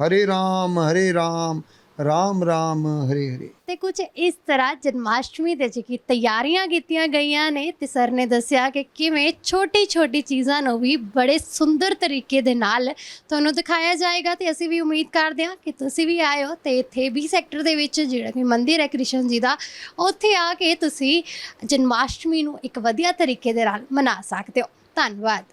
ਹਰੇ ਰਾਮ ਹਰੇ ਰਾਮ ਰਾਮ ਰਾਮ, ਹਰੇ ਹਰੇ। ਤੇ ਕੁਝ ਇਸ ਤਰ੍ਹਾਂ ਜਨਮਾਸ਼ਟਮੀ ਦੇ ਜਿਹੜੀ ਤਿਆਰੀਆਂ ਕੀਤੀਆਂ ਗਈਆਂ ਨੇ ਤੇ ਸਰ ਨੇ ਦੱਸਿਆ ਕਿ ਕਿਵੇਂ ਛੋਟੀ ਛੋਟੀ ਚੀਜ਼ਾਂ ਨੂੰ ਵੀ ਬੜੇ ਸੁੰਦਰ ਤਰੀਕੇ ਦੇ ਨਾਲ ਤੁਹਾਨੂੰ ਦਿਖਾਇਆ ਜਾਏਗਾ ਤੇ ਅਸੀਂ ਵੀ ਉਮੀਦ ਕਰਦੇ ਹਾਂ ਕਿ ਤੁਸੀਂ ਵੀ ਆਇਓ ਤੇ ਇੱਥੇ ਵੀ ਸੈਕਟਰ ਦੇ ਵਿੱਚ ਜਿਹੜਾ ਕਿ ਮੰਦਿਰ ਹੈ ਕ੍ਰਿਸ਼ਨ ਜੀ ਦਾ, ਉੱਥੇ ਆ ਕੇ ਤੁਸੀਂ ਜਨਮਾਸ਼ਟਮੀ ਨੂੰ ਇੱਕ ਵਧੀਆ ਤਰੀਕੇ ਦੇ ਨਾਲ ਮਨਾ ਸਕਦੇ ਹੋ। ਧੰਨਵਾਦ।